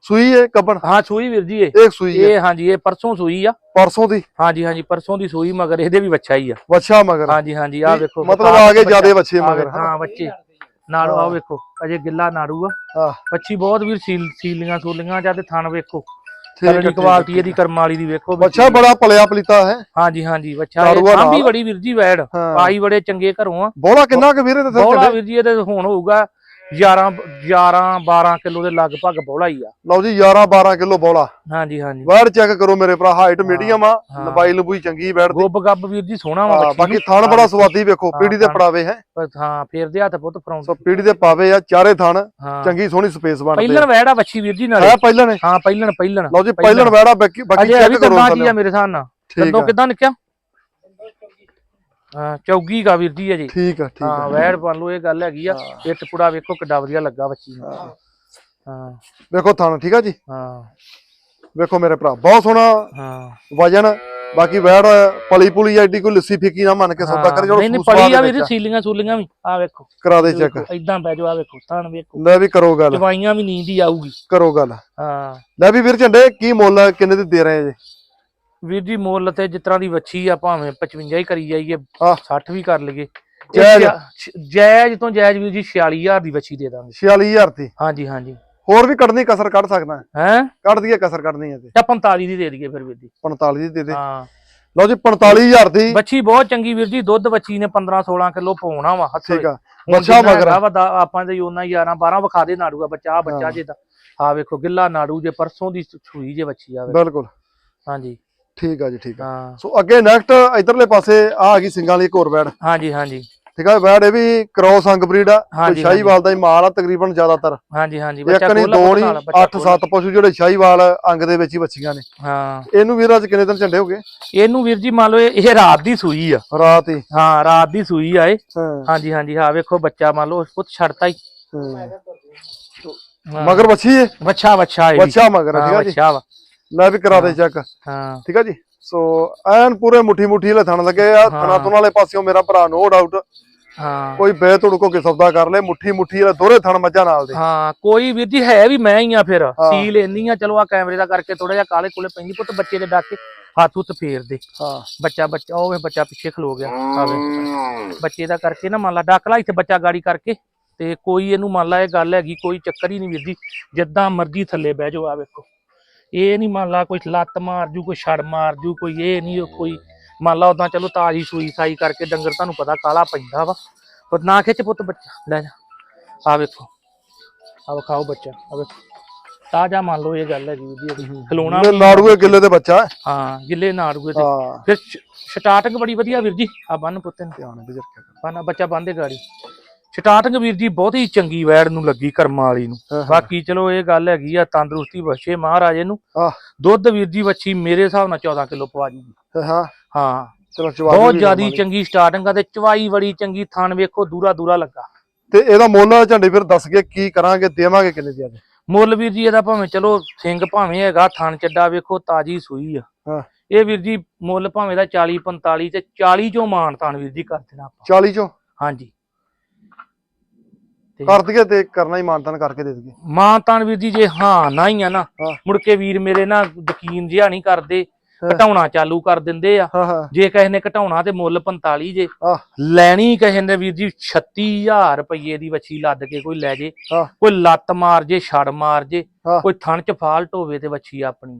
ਸੂਈ ਹੈ ਕੱਬਣ? ਹਾਂ ਸੂਈ ਵੀਰ ਜੀ ਇਹ। ਇਹ ਸੂਈ ਇਹ ਹਾਂਜੀ ਇਹ ਪਰਸੋਂ ਸੂਈ ਆ। ਪਰਸੋਂ ਦੀ। ਹਾਂਜੀ ਹਾਂਜੀ ਪਰਸੋਂ ਦੀ ਸੂਈ ਮਗਰ ਇਹਦੇ ਵੀ ਬੱਚਾ ਹੀ ਆ। ਵੱਛਾ ਮਗਰ। ਹਾਂਜੀ ਹਾਂਜੀ ਆਹ ਵੇਖੋ। ਮਤਲਬ ਆ ਗਏ ਜਿਆਦੇ ਵੱਛੇ ਮਗਰ ਹਾਂ ਬੱਚੇ ਨਾੜੂ ਆ ਵੇਖੋ ਅਜੇ ਗਿੱਲਾ ਨਾੜੂ ਆ। ਹਾਂ। ਬੱਚੀ ਬਹੁਤ ਵੀਰ ਸੀਲ ਸੀਲੀਆਂ ਸੂਲੀਆਂ ਜਾਂ ਤੇ ਥਣ ਵੇਖੋ। ਕਲੜੀ ਕੁਆਲਟੀ ਇਹਦੀ ਕਰਮ ਵਾਲੀ ਦੀ ਵੇਖੋ ਵੱਛਾ ਬੜਾ ਪਲਿਆ ਪਲੀਤਾ ਹੈ ਹਾਂਜੀ ਹਾਂਜੀ ਬੱਚਾ ਸਾਂਭੀ। ਬੜੀ ਵੀਰ ਜੀ ਵੈੜ ਪਾਈ ਬੜੇ ਚੰਗੇ ਘਰੋਂ ਆ ਬੋਲਾ ਕਿੰਨਾ ਕੁ ਵੀਰ ਸਿਰ ਬੋਲਾ? ਵੀਰ ਜੀ ਇਹਦੇ ਹੁਣ ਹੋਊਗਾ 11 11 12 ਕਿਲੋ ਦੇ ਲਗਭਗ ਬੋਲਾ ਹੀ ਆ। ਲਓ ਜੀ 11 12 ਕਿਲੋ ਬੋਲਾ ਹਾਂਜੀ ਹਾਂਜੀ। ਵੈੜ ਚੈੱਕ ਕਰੋ ਮੇਰੇ ਭਰਾ ਹਾਈਟ ਮੀਡੀਅਮ ਆ। ਹਾਂ। ਲੰਬਾਈ ਲੰਬੂਈ ਚੰਗੀ ਵੈੜ ਦੀ। ਗੋਬ ਗੱਬ ਵੀਰ ਜੀ ਸੋਹਣਾ ਵਾ ਹਾਂ, ਬੱਚੀ ਬਾਕੀ। ਥਣ ਬੜਾ ਸਵਾਦੀ ਵੇਖੋ ਪੀੜੀ ਦੇ। ਪੜਾਵੇ ਹੈ। ਹੱਥ ਪੁੱਤ ਸੋ ਪੀੜੀ ਦੇ ਪਾਵੇ ਆ ਚਾਰੇ ਥਣ। ਚੰਗੀ ਸੋਹਣੀ ਸਪੇਸ ਬਣਦੇ ਪਹਿਲਣ ਵੈੜਾ ਬੱਚੀ ਵੀਰ ਜੀ ਨਾਲੇ। ਹੈ ਪਹਿਲਾਂ ਨੇ ਹਾਂ ਪਹਿਲਣ ਪਹਿਲਣ। ਲਓ ਜੀ ਪਹਿਲਣ ਵੈੜਾ ਬਾਕੀ ਚੈੱਕ ਵੀ ਕਰੋ ਆ ਮੇਰੇ ਠੀਕ ਕੰਦੋਂ ਕਿਦਾਂ ਨਿਕਿਆ ਹਾਂ ਚੌਗੀ ਕਾ ਵੀਰ ਜੀ ਅਜੇ। ਠੀਕ ਆ ਠੀਕ ਹਾਂ ਆ ਵੈੜ ਬਣ ਲੋ ਇਹ ਗੱਲ ਹੈਗੀ ਆ। ਇਹ ਟੁਕੜਾ ਵੇਖੋ ਕਿੱਡਾ ਵਧੀਆ ਲੱਗਾ ਬੱਚੀ ਨੂੰ। ਹਾਂ। ਹਾਂ। ਵੇਖੋ ਥਣ ਠੀਕ ਆ ਜੀ? ਹਾਂ। ਵੇਖੋ ਮੇਰੇ ਭਰਾ ਬਹੁਤ ਸੋਹਣਾ ਹਾਂ। ਵਜਨ ਬਾਕੀ ਵੈੜ ਪਲੀ ਪੁਲੀ ਐਡੀ ਕੋਈ ਲੱਸੀ ਫਿੱਕੀ ਨਾ ਮੰਨ ਕੇ ਸੌਦਾ ਕਰੇ ਨਹੀਂ ਨਹੀਂ ਪੜੀ ਆ ਵੀਰ ਸੀਲੀਆਂ ਸੂਲੀਆਂ ਵੀ ਆ ਵੇਖੋ। ਕਰਾ ਦੇ ਚੈੱਕ। ਇਦਾਂ ਬਹਿ ਜਾਓ ਆ ਵੇਖੋ ਥਣ ਵੇਖੋ। ਲੈ ਵੀ ਕਰੋ ਗੱਲ। ਦਵਾਈਆਂ ਵੀ ਨੀਂਦ ਹੀ ਆਊਗੀ। ਕਰੋ ਗੱਲ। ਹਾਂ। ਲੈ ਵੀ ਵੀਰ ਝੰਡੇ ਕੀ ਮੁੱਲ ਕਿੰਨੇ ਦੀ ਦੇ ਰਹੇ ਜੇ? ਵੀਰ ਜੀ ਮੁੱਲ ਤੇ ਜਿਸ ਤਰ੍ਹਾਂ ਦੀ ਵੱਛੀ ਆ ਭਾਵੇਂ 55 ਹੀ ਕਰੀ ਜਾਈਏ ਆਹ। 60 ਵੀ ਕਰ ਲਈਏ। ਜਾਇਜ਼। ਤੋਂ ਜਾਇਜ਼ ਵੀਰ ਜੀ 46000 ਦੀ ਵੱਛੀ ਦੇ ਦਾਂਗੇ। 46000 ਦੀ? ਹਾਂਜੀ ਹਾਂਜੀ। ਹੋਰ ਵੀ ਕੱਢਣੀ ਕਸਰ ਕੱਢ ਸਕਦਾ। ਹੈ? ਕੱਢ ਦਈਏ ਕਸਰ ਕੱਢਣੀ ਹੈ ਤੇ। ਜਾਂ 45 ਦੀ ਦੇ ਦਈਏ ਫਿਰ ਵੀਰ ਜੀ। 45 ਦੀ ਦੇ ਦੇ। ਹਾਂ। ਲਓ ਜੀ 45000 ਦੀ। ਵੱਛੀ ਬਹੁਤ ਚੰਗੀ ਵੀਰ ਜੀ ਦੁੱਧ ਵੱਛੀ ਨੇ 15 16 ਕਿਲੋ ਪਾਉਣਾ ਵਾ ਠੀਕ ਆ। ਬੱਚਾ ਮਗਰ। ਆਪਾਂ ਦੇ ਉਹਨਾਂ 11 12 ਵਿਖਾ ਦੇ ਨਾੜੂਗਾ ਬੱਚਾ ਆ ਬੱਚਾ। ਜੇ ਦਾ ਆ ਵੇਖੋ ਗਿੱਲਾ ਨਾੜੂ ਜੇ ਪਰਸੋਂ ਦੀ ਸੂਈ ਜੇ ਵੱਛੀ ਆਵੇ ਬਿਲਕੁਲ। ਹਾਂਜੀ। ਠੀਕ ਆ ਜੀ ਠੀਕ ਆ। ਹਾਂ। ਸੋ ਅੱਗੇ ਨੈਕਸਟ ਇਧਰਲੇ ਪਾਸੇ ਆ ਆ ਗਈ ਸਿੰਘਾਂ ਵਾਲੀ ਇੱਕ ਹੋਰ ਵੈੜ। ਹਾਂਜੀ ਹਾਂਜੀ। ਠੀਕ ਆ ਵੈੜ ਇਹ ਵੀ ਕ੍ਰੋਸ ਅੰਗ ਬਰੀਡ ਆ ਹਾਂਜੀ, ਸ਼ਾਹੀਵਾਲ ਦਾ ਹੀ ਮਾਲ ਆ ਤਕਰੀਬਨ ਜ਼ਿਆਦਾਤਰ। ਹਾਂਜੀ ਹਾਂਜੀ ਇੱਕ ਨਹੀਂ ਖੋਲ੍ਹਾ ਦੋ ਨਹੀਂ ਬੱਚਾ 8-7 ਪਸ਼ੂ ਜਿਹੜੇ ਸ਼ਾਹੀਵਾਲ ਅੰਗ ਦੇ ਵਿੱਚ ਹੀ ਬੱਚੀਆਂ ਨੇ। ਹਾਂ। ਇਹਨੂੰ ਵੀਰ ਅੱਜ ਕਿੰਨੇ ਦਿਨ ਝੰਡੇ ਹੋ ਗਏ? ਇਹਨੂੰ ਵੀਰ ਜੀ ਮੰਨ ਲਓ ਇਹ ਇਹ ਰਾਤ ਦੀ ਸੂਈ ਆ। ਰਾਤ ਹੀ। ਹਾਂ ਰਾਤ ਦੀ ਸੂਈ ਆ ਇਹ। ਹਾਂ, ਹਾਂਜੀ ਹਾਂਜੀ ਹਾਂ ਵੇਖੋ ਬੱਚਾ ਮੰਨ ਲਓ ਪੁੱਤ ਛੱਡਤਾ ਹੀ। ਮਗਰ ਬੱਚੀ ਹੈ ਵੱਛਾ ਵੱਛਾ ਇਹ ਵੀ। ਬੱਚਾ ਮਗਰ ਆ, ਹਾਂ, ਠੀਕ ਆ ਜੀ। ਵੱਛਾ ਵਾ। ਲੈ ਵੀ ਕਰਾ ਦੇ ਚੈੱਕ ਹਾਂ। ਠੀਕ ਆ ਜੀ? ਸੋ ਐਨ ਪੂਰੇ ਮੁੱਠੀ ਮੁੱਠੀ ਵਾਲੇ ਥਣ ਲੱਗੇ ਆ। ਥਣਾ ਤੁਣ ਵਾਲੇ ਪਾਸਿਓਂ ਮੇਰਾ ਭਰਾ ਨੋ ਡਾਊਟ ਹਾਂ। ਕੋਈ ਬੇਤੁੜਕੋ ਕੇ ਸੌਦਾ ਕਰ ਲੈ ਮੁੱਠੀ ਮੁੱਠੀ ਵਾਲੇ ਦੋਰੇ ਥਣ ਮੱਝਾਂ ਨਾਲ ਦੇ। ਹਾਂ ਕੋਈ ਵੀਰ ਜੀ ਹੈ ਵੀ ਮੈਂ ਹੀ ਆ ਫਿਰ। ਸੀਲ ਇੰਨੀ ਆ ਚਲੋ ਆ ਕੈਮਰੇ ਦਾ ਕਰਕੇ ਥੋੜਾ ਜਿਹਾ ਕਾਲੇ ਕੋਲੇ ਪੈਂਦੀ ਪੁੱਤ ਬੱਚੇ ਦੇ ਡਾਕੇ ਹੱਥ ਹੁੱਥ ਫੇਰ ਦੇ। ਹਾਂ। ਬੱਚਾ ਬੱਚਾ ਉਹ ਵੇ ਬੱਚਾ ਪਿੱਛੇ ਖਲੋ ਗਿਆ ਆਵੇ। ਬੱਚੇ ਦਾ ਕਰਕੇ ਨਾ ਮੰਨ ਲਾ ਡੱਕ ਲਾ ਇੱਥੇ ਬੱਚਾ ਗਾੜੀ ਕਰਕੇ ਤੇ ਕੋਈ ਇਹਨੂੰ ਮੰਨ ਲਾ ਇਹ ਗੱਲ ਹੈਗੀ ਕੋਈ ਚੱਕਰ ਹੀ ਨਹੀਂ ਵੀਰ ਜੀ। ਜਿੱਦਾਂ ਮਰਜ਼ੀ ਥੱਲੇ ਬਹਿ ਜਾਓ ਆ ਵੇਖੋ। ਇਹ ਨਹੀਂ ਮੰਨ ਲਾ ਕੋਈ ਲੱਤ ਮਾਰ ਜੂ ਕੋਈ ਛੜ ਮਾਰ ਜੂ ਕੋਈ ਇਹ ਨਹੀਂ ਕੋਈ ਮੰਨ ਲਾ ਉਦਾਂ ਚਲੋ ਤਾਜੀ ਸੂਈ ਸਾਈ ਕਰਕੇ ਡੰਗਰ ਤੁਹਾਨੂੰ ਪਤਾ ਕਾਲਾ ਪੈਂਦਾ ਵਾ। ਪਰ ਨਾ ਖਿੱਚ ਪੁੱਤ ਬੱਚਾ ਲੈ ਜਾ। ਆ ਵੇਖੋ ਆ ਵਿਖਾਓ ਬੱਚਾ ਆ ਵੇਖੋ। ਤਾਜਾ ਮੰਨ ਲਓ ਇਹ ਗੱਲ ਵੀਰ ਜੀ ਇਹਦੀ। ਖਲੋਣਾ ਨਾੜੂਏ ਗਿੱਲੇ ਦੇ ਬੱਚਾ ਹੈ। ਹਾਂ ਗਿੱਲੇ ਨਾੜੂਏ ਤੇ ਹਾਂ। ਫਿਰ ਸਟਾਰਟਿੰਗ ਬੜੀ ਵਧੀਆ ਵੀਰ ਜੀ। ਆ ਬੰਨ ਪੁੱਤੇ ਨੂੰ। ਰੱਖਿਆ ਕਰ। ਬੰਨ ਬੱਚਾ ਬੰਦੇ ਗਾੜੀ। ਸਟਾਰਟਿੰਗ ਵੀਰ ਜੀ ਬਹੁਤ ਹੀ ਚੰਗੀ ਵੈੜ ਨੂੰ ਲੱਗੀ ਕਰਮਾਂ ਵਾਲੀ ਨੂੰ। ਬਾਕੀ ਚਲੋ ਇਹ ਗੱਲ ਹੈਗੀ ਆ ਤੰਦਰੁਸਤੀ ਬਖਸ਼ੇ ਮਹਾਰਾਜੇ ਨੂੰ। ਦੁੱਧ ਵੀਰ ਜੀ ਵੱਛੀ ਮੇਰੇ ਹਿਸਾਬ ਨਾਲ 14 ਕਿਲੋ ਪਵਾ ਜੂਗੀ। ਹਾਂ ਹਾਂ। ਚਲੋ ਚਵਾ ਬਹੁਤ ਵੀ ਜਿਆਦੀ ਕਰਮਾਂ ਚੰਗੀ ਸਟਾਰਟਿੰਗ ਆ ਤੇ ਚਵਾਈ ਬੜੀ ਚੰਗੀ ਥਣ ਵੇਖੋ ਦੂਰਾ ਦੂਰਾ ਲੱਗਾ। ਤੇ ਇਹਦਾ ਮੁੱਲ ਝੰਡੇ ਫਿਰ ਦੱਸ ਕੇ ਕੀ ਕਰਾਂਗੇ ਦੇਵਾਂਗੇ ਕਿੰਨੇ ਦੀ ਅੱਜ ਮੁੱਲ ਵੀਰ ਜੀ ਇਹਦਾ ਭਾਵੇਂ ਚਲੋ ਸਿੰਘ ਭਾਵੇਂ ਹੈਗਾ ਥਣ ਚੱਡਾ ਵੇਖੋ ਤਾਜੀ ਸੂਈ ਆ। ਹਾਂ। ਇਹ ਵੀਰ ਜੀ ਮੁੱਲ ਭਾਵੇਂ ਦਾ 40 45 ਤੇ 40 ਚੋਂ ਮਾਨ ਤਾਨ ਵੀਰ ਜੀ ਕਰ ਦੇਣਾ ਆਪਾਂ। 40 ਚੋਂ? ਹਾਂਜੀ। ਕਰ ਦਈਏ ਤੇ ਕਰਨਾ ਹੀ ਮਾਨਤਨ ਕਰਕੇ ਦੇ ਦਈਏ ਮਾਂ ਤਾਨ ਵੀਰ ਜੀ ਜੇ ਹਾਂ ਨਾ ਹੀ ਆ ਨਾ। ਮੁੜ ਕੇ ਵੀਰ ਮੇਰੇ ਨਾ ਯਕੀਨ ਜਿਹਾ ਨਹੀਂ ਕਰਦੇ। ਘਟਾਉਣਾ ਚਾਲੂ ਕਰ ਦਿੰਦੇ ਆ ਜੇ ਕਿਸੇ ਨੇ ਘਟਾਉਣਾ ਤੇ ਮੁੱਲ 45 ਜੇ ਲੈਣੀ ਕਿਸੇ ਨੇ ਵੀਰ ਜੀ 36000 ਰੁਪਏ ਦੀ ਵੱਛੀ ਲੱਦ ਕੇ ਕੋਈ ਲੈ ਜੇ। ਕੋਈ ਲੱਤ ਮਾਰ ਜੇ ਛੜ ਮਾਰ ਜੇ। ਕੋਈ ਥਣ ਚ ਫਾਲਟ ਹੋਵੇ ਤੇ ਵੱਛੀ ਆਪਣੀ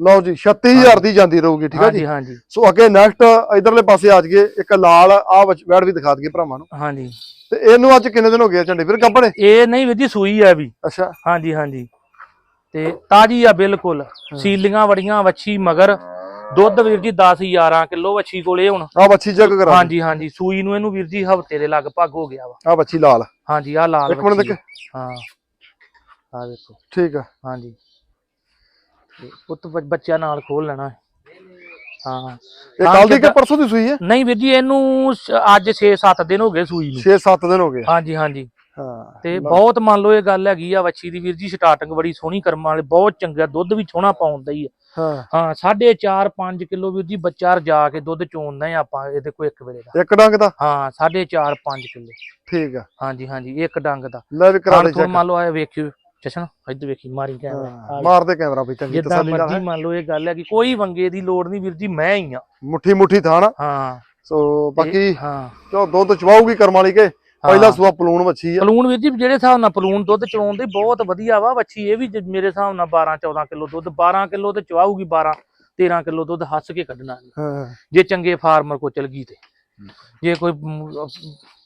ਲਓ ਜੀ 36000 ਦੀ ਜਾਂਦੀ ਰਹੂਗੀ ਠੀਕ ਹੈ ਜੀ? ਹਾਂਜੀ। ਸੋ ਅੱਗੇ ਨੈਕਸਟ ਇਧਰਲੇ ਪਾਸੇ ਆ ਜਾਈਏ ਇੱਕ ਲਾਲ ਆ ਵੈੜ ਵੀ ਦਿਖਾ ਦਈਏ ਭਰਾਵਾਂ ਨੂੰ। ਹਾਂਜੀ। ਤੇ ਇਹਨੂੰ ਅੱਜ ਕਿੰਨੇ ਦਿਨ ਹੋ ਗਏ ਝੰਡੇ? ਫਿਰ ਕੱਪੜੇ? ਇਹ ਨਹੀਂ ਵੀਰ ਜੀ ਸੂਈ ਆ ਵੀ। ਅੱਛਾ। ਹਾਂਜੀ ਹਾਂਜੀ। ਤੇ ਤਾਜੀ ਆ ਬਿਲਕੁਲ। ਸੀਲੀਆਂ ਵੜੀਆਂ ਵੱਛੀ ਮਗਰ। ਦੁੱਧ ਵੀਰ ਜੀ 10 11 ਕਿਲੋ ਵੱਛੀ ਕੋਲੇ ਹੁਣ। ਆ ਬੱਚੀ ਚੈੱਕ ਕਰਾ ਹਾਂਜੀ ਹਾਂਜੀ। ਸੂਈ ਨੂੰ ਇਹਨੂੰ ਵੀਰ ਜੀ ਹਫ਼ਤੇ ਦੇ ਲਗਭਗ ਹੋ ਗਿਆ ਵਾ। ਆ ਬੱਚੀ ਲਾਲ। ਹਾਂਜੀ ਆ ਲਾਲ ਇੱਕ ਮਿੰਟ ਵੱਛੀ ਦੇਖ। ਹਾਂ। ਆ ਵੇਖੋ। ਠੀਕ ਆ। ਹਾਂਜੀ। ਪੁੱਤ ਬੱਚ- ਬੱਚਿਆਂ ਨਾਲ ਖੋਲ ਲੈਣਾ। ਹੈ। ਹਾਂ ਇਹ ਹਾਂ, ਕੱਲ ਦੀ ਕਿ ਪਰਸੋਂ ਦੀ ਸੂਈ ਹੈ? ਨਹੀਂ ਵੀਰ ਜੀ ਇਹਨੂੰ ਅੱਜ 6-7 ਦਿਨ ਹੋ ਗਏ ਸੂਈ ਨੂੰ। 6-7 ਦਿਨ ਹੋ ਗਏ। ਹਾਂਜੀ ਹਾਂਜੀ। ਹਾਂ। ਤੇ। ਬਹੁਤ ਮੰਨ ਲਓ ਇਹ ਗੱਲ ਹੈਗੀ ਆ ਵੱਛੀ ਦੀ ਵੀਰ ਜੀ ਸਟਾਰਟਿੰਗ ਬੜੀ ਸੋਹਣੀ ਕਰਮਾਂ ਵਾਲੇ ਬਹੁਤ ਚੰਗਾ ਦੁੱਧ ਵੀ ਸੋਹਣਾ ਪਾਉਂਦਾ ਹੀ ਆ। ਹਾਂ। ਹਾਂ 4.5 5 ਕਿਲੋ ਵੀਰ ਜੀ ਬੱਚਾ ਰਜਾ ਕੇ ਦੁੱਧ ਆ ਆਪਾਂ ਇਹਦੇ ਕੋਈ ਇੱਕ ਵੇਲੇ ਦਾ। ਇੱਕ ਡੰਗ ਦਾ? ਹਾਂ 4.5 5 ਕਿਲੋ। ਠੀਕ ਆ। ਹਾਂਜੀ ਹਾਂਜੀ ਇੱਕ ਡੰਗ ਦਾ। ਲੈ ਵੀ ਕਰਾ ਦੇ ਤੋਂ ਚੈੱਕ। ਮੰਨ ਲਓ ਇਹ ਵੇਖਿਓ। ਜਸ਼ਨ ਇੱਧਰ ਵੇਖੀ ਮਾਰੀ ਕੈਮਰਾ ਮਾਰ ਦੇ ਕੈਮਰਾ ਵੀ ਚੰਗੀ ਜਿੱਦਾਂ ਤਸੱਲੀ ਨਾਲ ਮਰਜ਼ੀ ਮੰਨ ਲਓ ਇਹ ਗੱਲ ਹੈ ਕਿ ਕੋਈ ਵੰਗੇ ਦੀ ਲੋੜ ਨਹੀਂ ਵੀਰ ਜੀ ਮੈਂ ਹੀ ਆ। ਮੁੱਠੀ ਮੁੱਠੀ ਥਾਣ। ਹਾਂ। ਸੋ ਬਾਕੀ ਹਾਂ। ਚਲੋ ਦੁੱਧ ਚਵਾਉਗੀ ਕਰਮ ਵਾਲੀ ਕੇ? ਪਹਿਲਾ ਸੂਆ ਪਲੂਣ ਵੱਛੀ ਆ। ਪਲੂਣ ਵੀਰ ਜੀ ਜਿਹੜੇ ਹਿਸਾਬ ਨਾਲ ਪਲੂਣ ਦੁੱਧ ਚਵਾਉਂਦੇ ਬਹੁਤ ਵਧੀਆ ਵਾ। ਵੱਛੀ ਇਹ ਵੀ ਮੇਰੇ ਹਿਸਾਬ ਨਾਲ 12 14 ਕਿਲੋ ਦੁੱਧ 12 ਕਿਲੋ ਤੇ ਚਵਾਊਗੀ 12 13 ਕਿਲੋ ਦੁੱਧ ਹੱਸ ਕੇ ਕੱਢਣਾ ਹਾਂ। ਜੇ ਚੰਗੇ ਫਾਰਮਰ ਕੋ ਚਲ ਗਈ ਤੇ। ਜੇ ਕੋਈ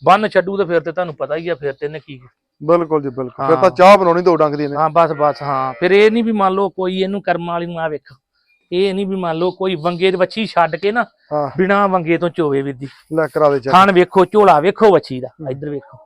ਬੰਨ ਛੱਡੂ ਤੇ ਫਿਰ ਤੇ ਤੁਹਾਨੂੰ ਪਤਾ ਹੀ ਆ ਫਿਰ ਤੇ ਇਹਨੇ ਕੀ ਬਿਲਕੁਲ ਜੀ ਬਿਲਕੁਲ। ਫਿਰ ਤਾਂ। ਚਾਹ ਬਣਾਉਣੀ ਦੋ ਡੰਗ ਦੀ ਨੇ ਹਾਂ ਬਸ ਬਸ ਹਾਂ। ਫਿਰ ਇਹ ਨਹੀਂ ਵੀ ਮੰਨ ਲਓ ਕੋਈ ਇਹਨੂੰ ਕਰਮ ਵਾਲੀ ਨੂੰ ਆ ਵੇਖ। ਇਹ ਨਹੀਂ ਵੀ ਮੰਨ ਲਓ ਕੋਈ ਵੰਗੇ ਦੀ ਵੱਛੀ ਛੱਡ ਕੇ ਨਾ ਬਿਨਾ ਵੰਗੇ ਤੋਂ ਚੋਵੇ ਵੀਰ ਜੀ। ਲੈ ਕਰਾ ਦੇ ਚੈੱਕ। ਥਣ ਵੇਖੋ ਝੋਲਾ ਵੇਖੋ ਵੱਛੀ ਦਾ। ਇੱਧਰ ਵੇਖੋ।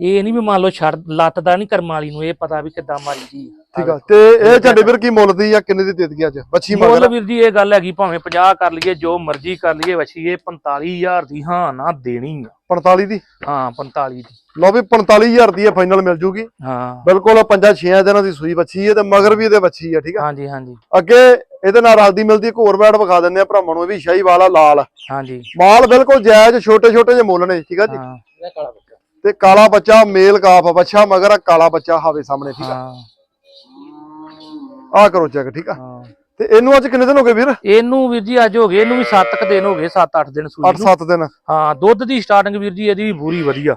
ਇਹ ਨਹੀਂ ਵੀ ਮੰਨ ਲਓ ਛੱਡ ਲੱਤ ਦਾ ਨਹੀਂ ਕਰਮ ਵਾਲੀ ਨੂੰ ਇਹ ਪਤਾ ਵੀ ਕਿੱਦਾਂ ਮਾਰੀ ਜੀ ਠੀਕ ਆ ਤੇ ਇਹ ਝੰਡੇ ਵੀਰ ਕੀ ਮੁੱਲ ਦੀ ਆ ਕਿੰਨੇ ਦੀ ਦੇ ਦਈਏ ਅੱਜ? ਬੱਚੀ ਮੁੱਲ ਵੀਰ ਜੀ ਇਹ ਗੱਲ ਹੈਗੀ ਭਾਵੇਂ 50 ਕਰ ਲਈਏ ਜੋ ਮਰਜ਼ੀ ਕਰ ਲਈਏ ਵਛੀ ਇਹ 45000 ਦੀ ਹਾਂ ਨਾ ਦੇਣੀ ਆ। 45 ਦੀ? ਹਾਂ 45 ਦੀ। ਲਓ ਵੀ 45000 ਦੀ ਇਹ ਫਾਈਨਲ ਮਿਲ ਜੂਗੀ। ਹਾਂ। ਬਿਲਕੁਲ ਪੰਜਾਂ ਛੇਆਂ ਦਿਨਾਂ ਦੀ ਸੂਈ ਬੱਚੀ ਹੈ ਤੇ ਮਗਰ ਵੀ ਇਹਦੇ ਬੱਚੀ ਆ ਠੀਕ ਆ? ਹਾਂਜੀ ਹਾਂਜੀ। ਅੱਗੇ ਇਹਦੇ ਨਾਲ ਰਲਦੀ ਮਿਲਦੀ ਇੱਕ ਹੋਰ ਬੈਡ ਵਿਖਾ ਦਿੰਦੇ ਆ ਭਰਾਵਾਂ ਨੂੰ ਇਹ ਵੀ ਸ਼ਾਹੀ ਵਾਲਾ ਲਾਲ। ਹਾਂਜੀ। ਮਾਲ ਬਿਲਕੁਲ ਜਾਇਜ਼ ਛੋਟੇ ਛੋਟੇ ਜਿਹੇ ਮੁੱਲ ਨੇ ਠੀਕ ਆ ਜੀ? ਹਾਂ। ਤੇ ਕਾਲਾ ਬੱਚਾ ਮੇਲ ਕਾਫ ਬੱਚਾ ਮਗਰ ਆ ਕਾਲਾ ਬੱਚਾ ਹਾਵੇ ਸਾਹਮਣੇ ਠੀਕ ਆ? ਹਾਂ। ਆ ਕਰੋ ਚੈੱਕ ਠੀਕ ਆ? ਹਾਂ। ਤੇ ਇਹਨੂੰ ਅੱਜ ਕਿੰਨੇ ਦਿਨ ਹੋ ਗਏ ਵੀਰ? ਇਹਨੂੰ ਵੀਰ ਜੀ ਅੱਜ ਹੋ ਗਏ ਇਹਨੂੰ ਵੀ 7 ਕ ਦਿਨ ਹੋ ਗਏ 7-8 ਦਿਨ ਸੂਈ ਨੂੰ। 8-7 ਦਿਨ। ਹਾਂ ਦੁੱਧ ਦੀ ਸਟਾਰਟਿੰਗ ਵੀਰ ਜੀ ਇਹਦੀ ਵੀ ਪੂਰੀ ਵਧੀਆ।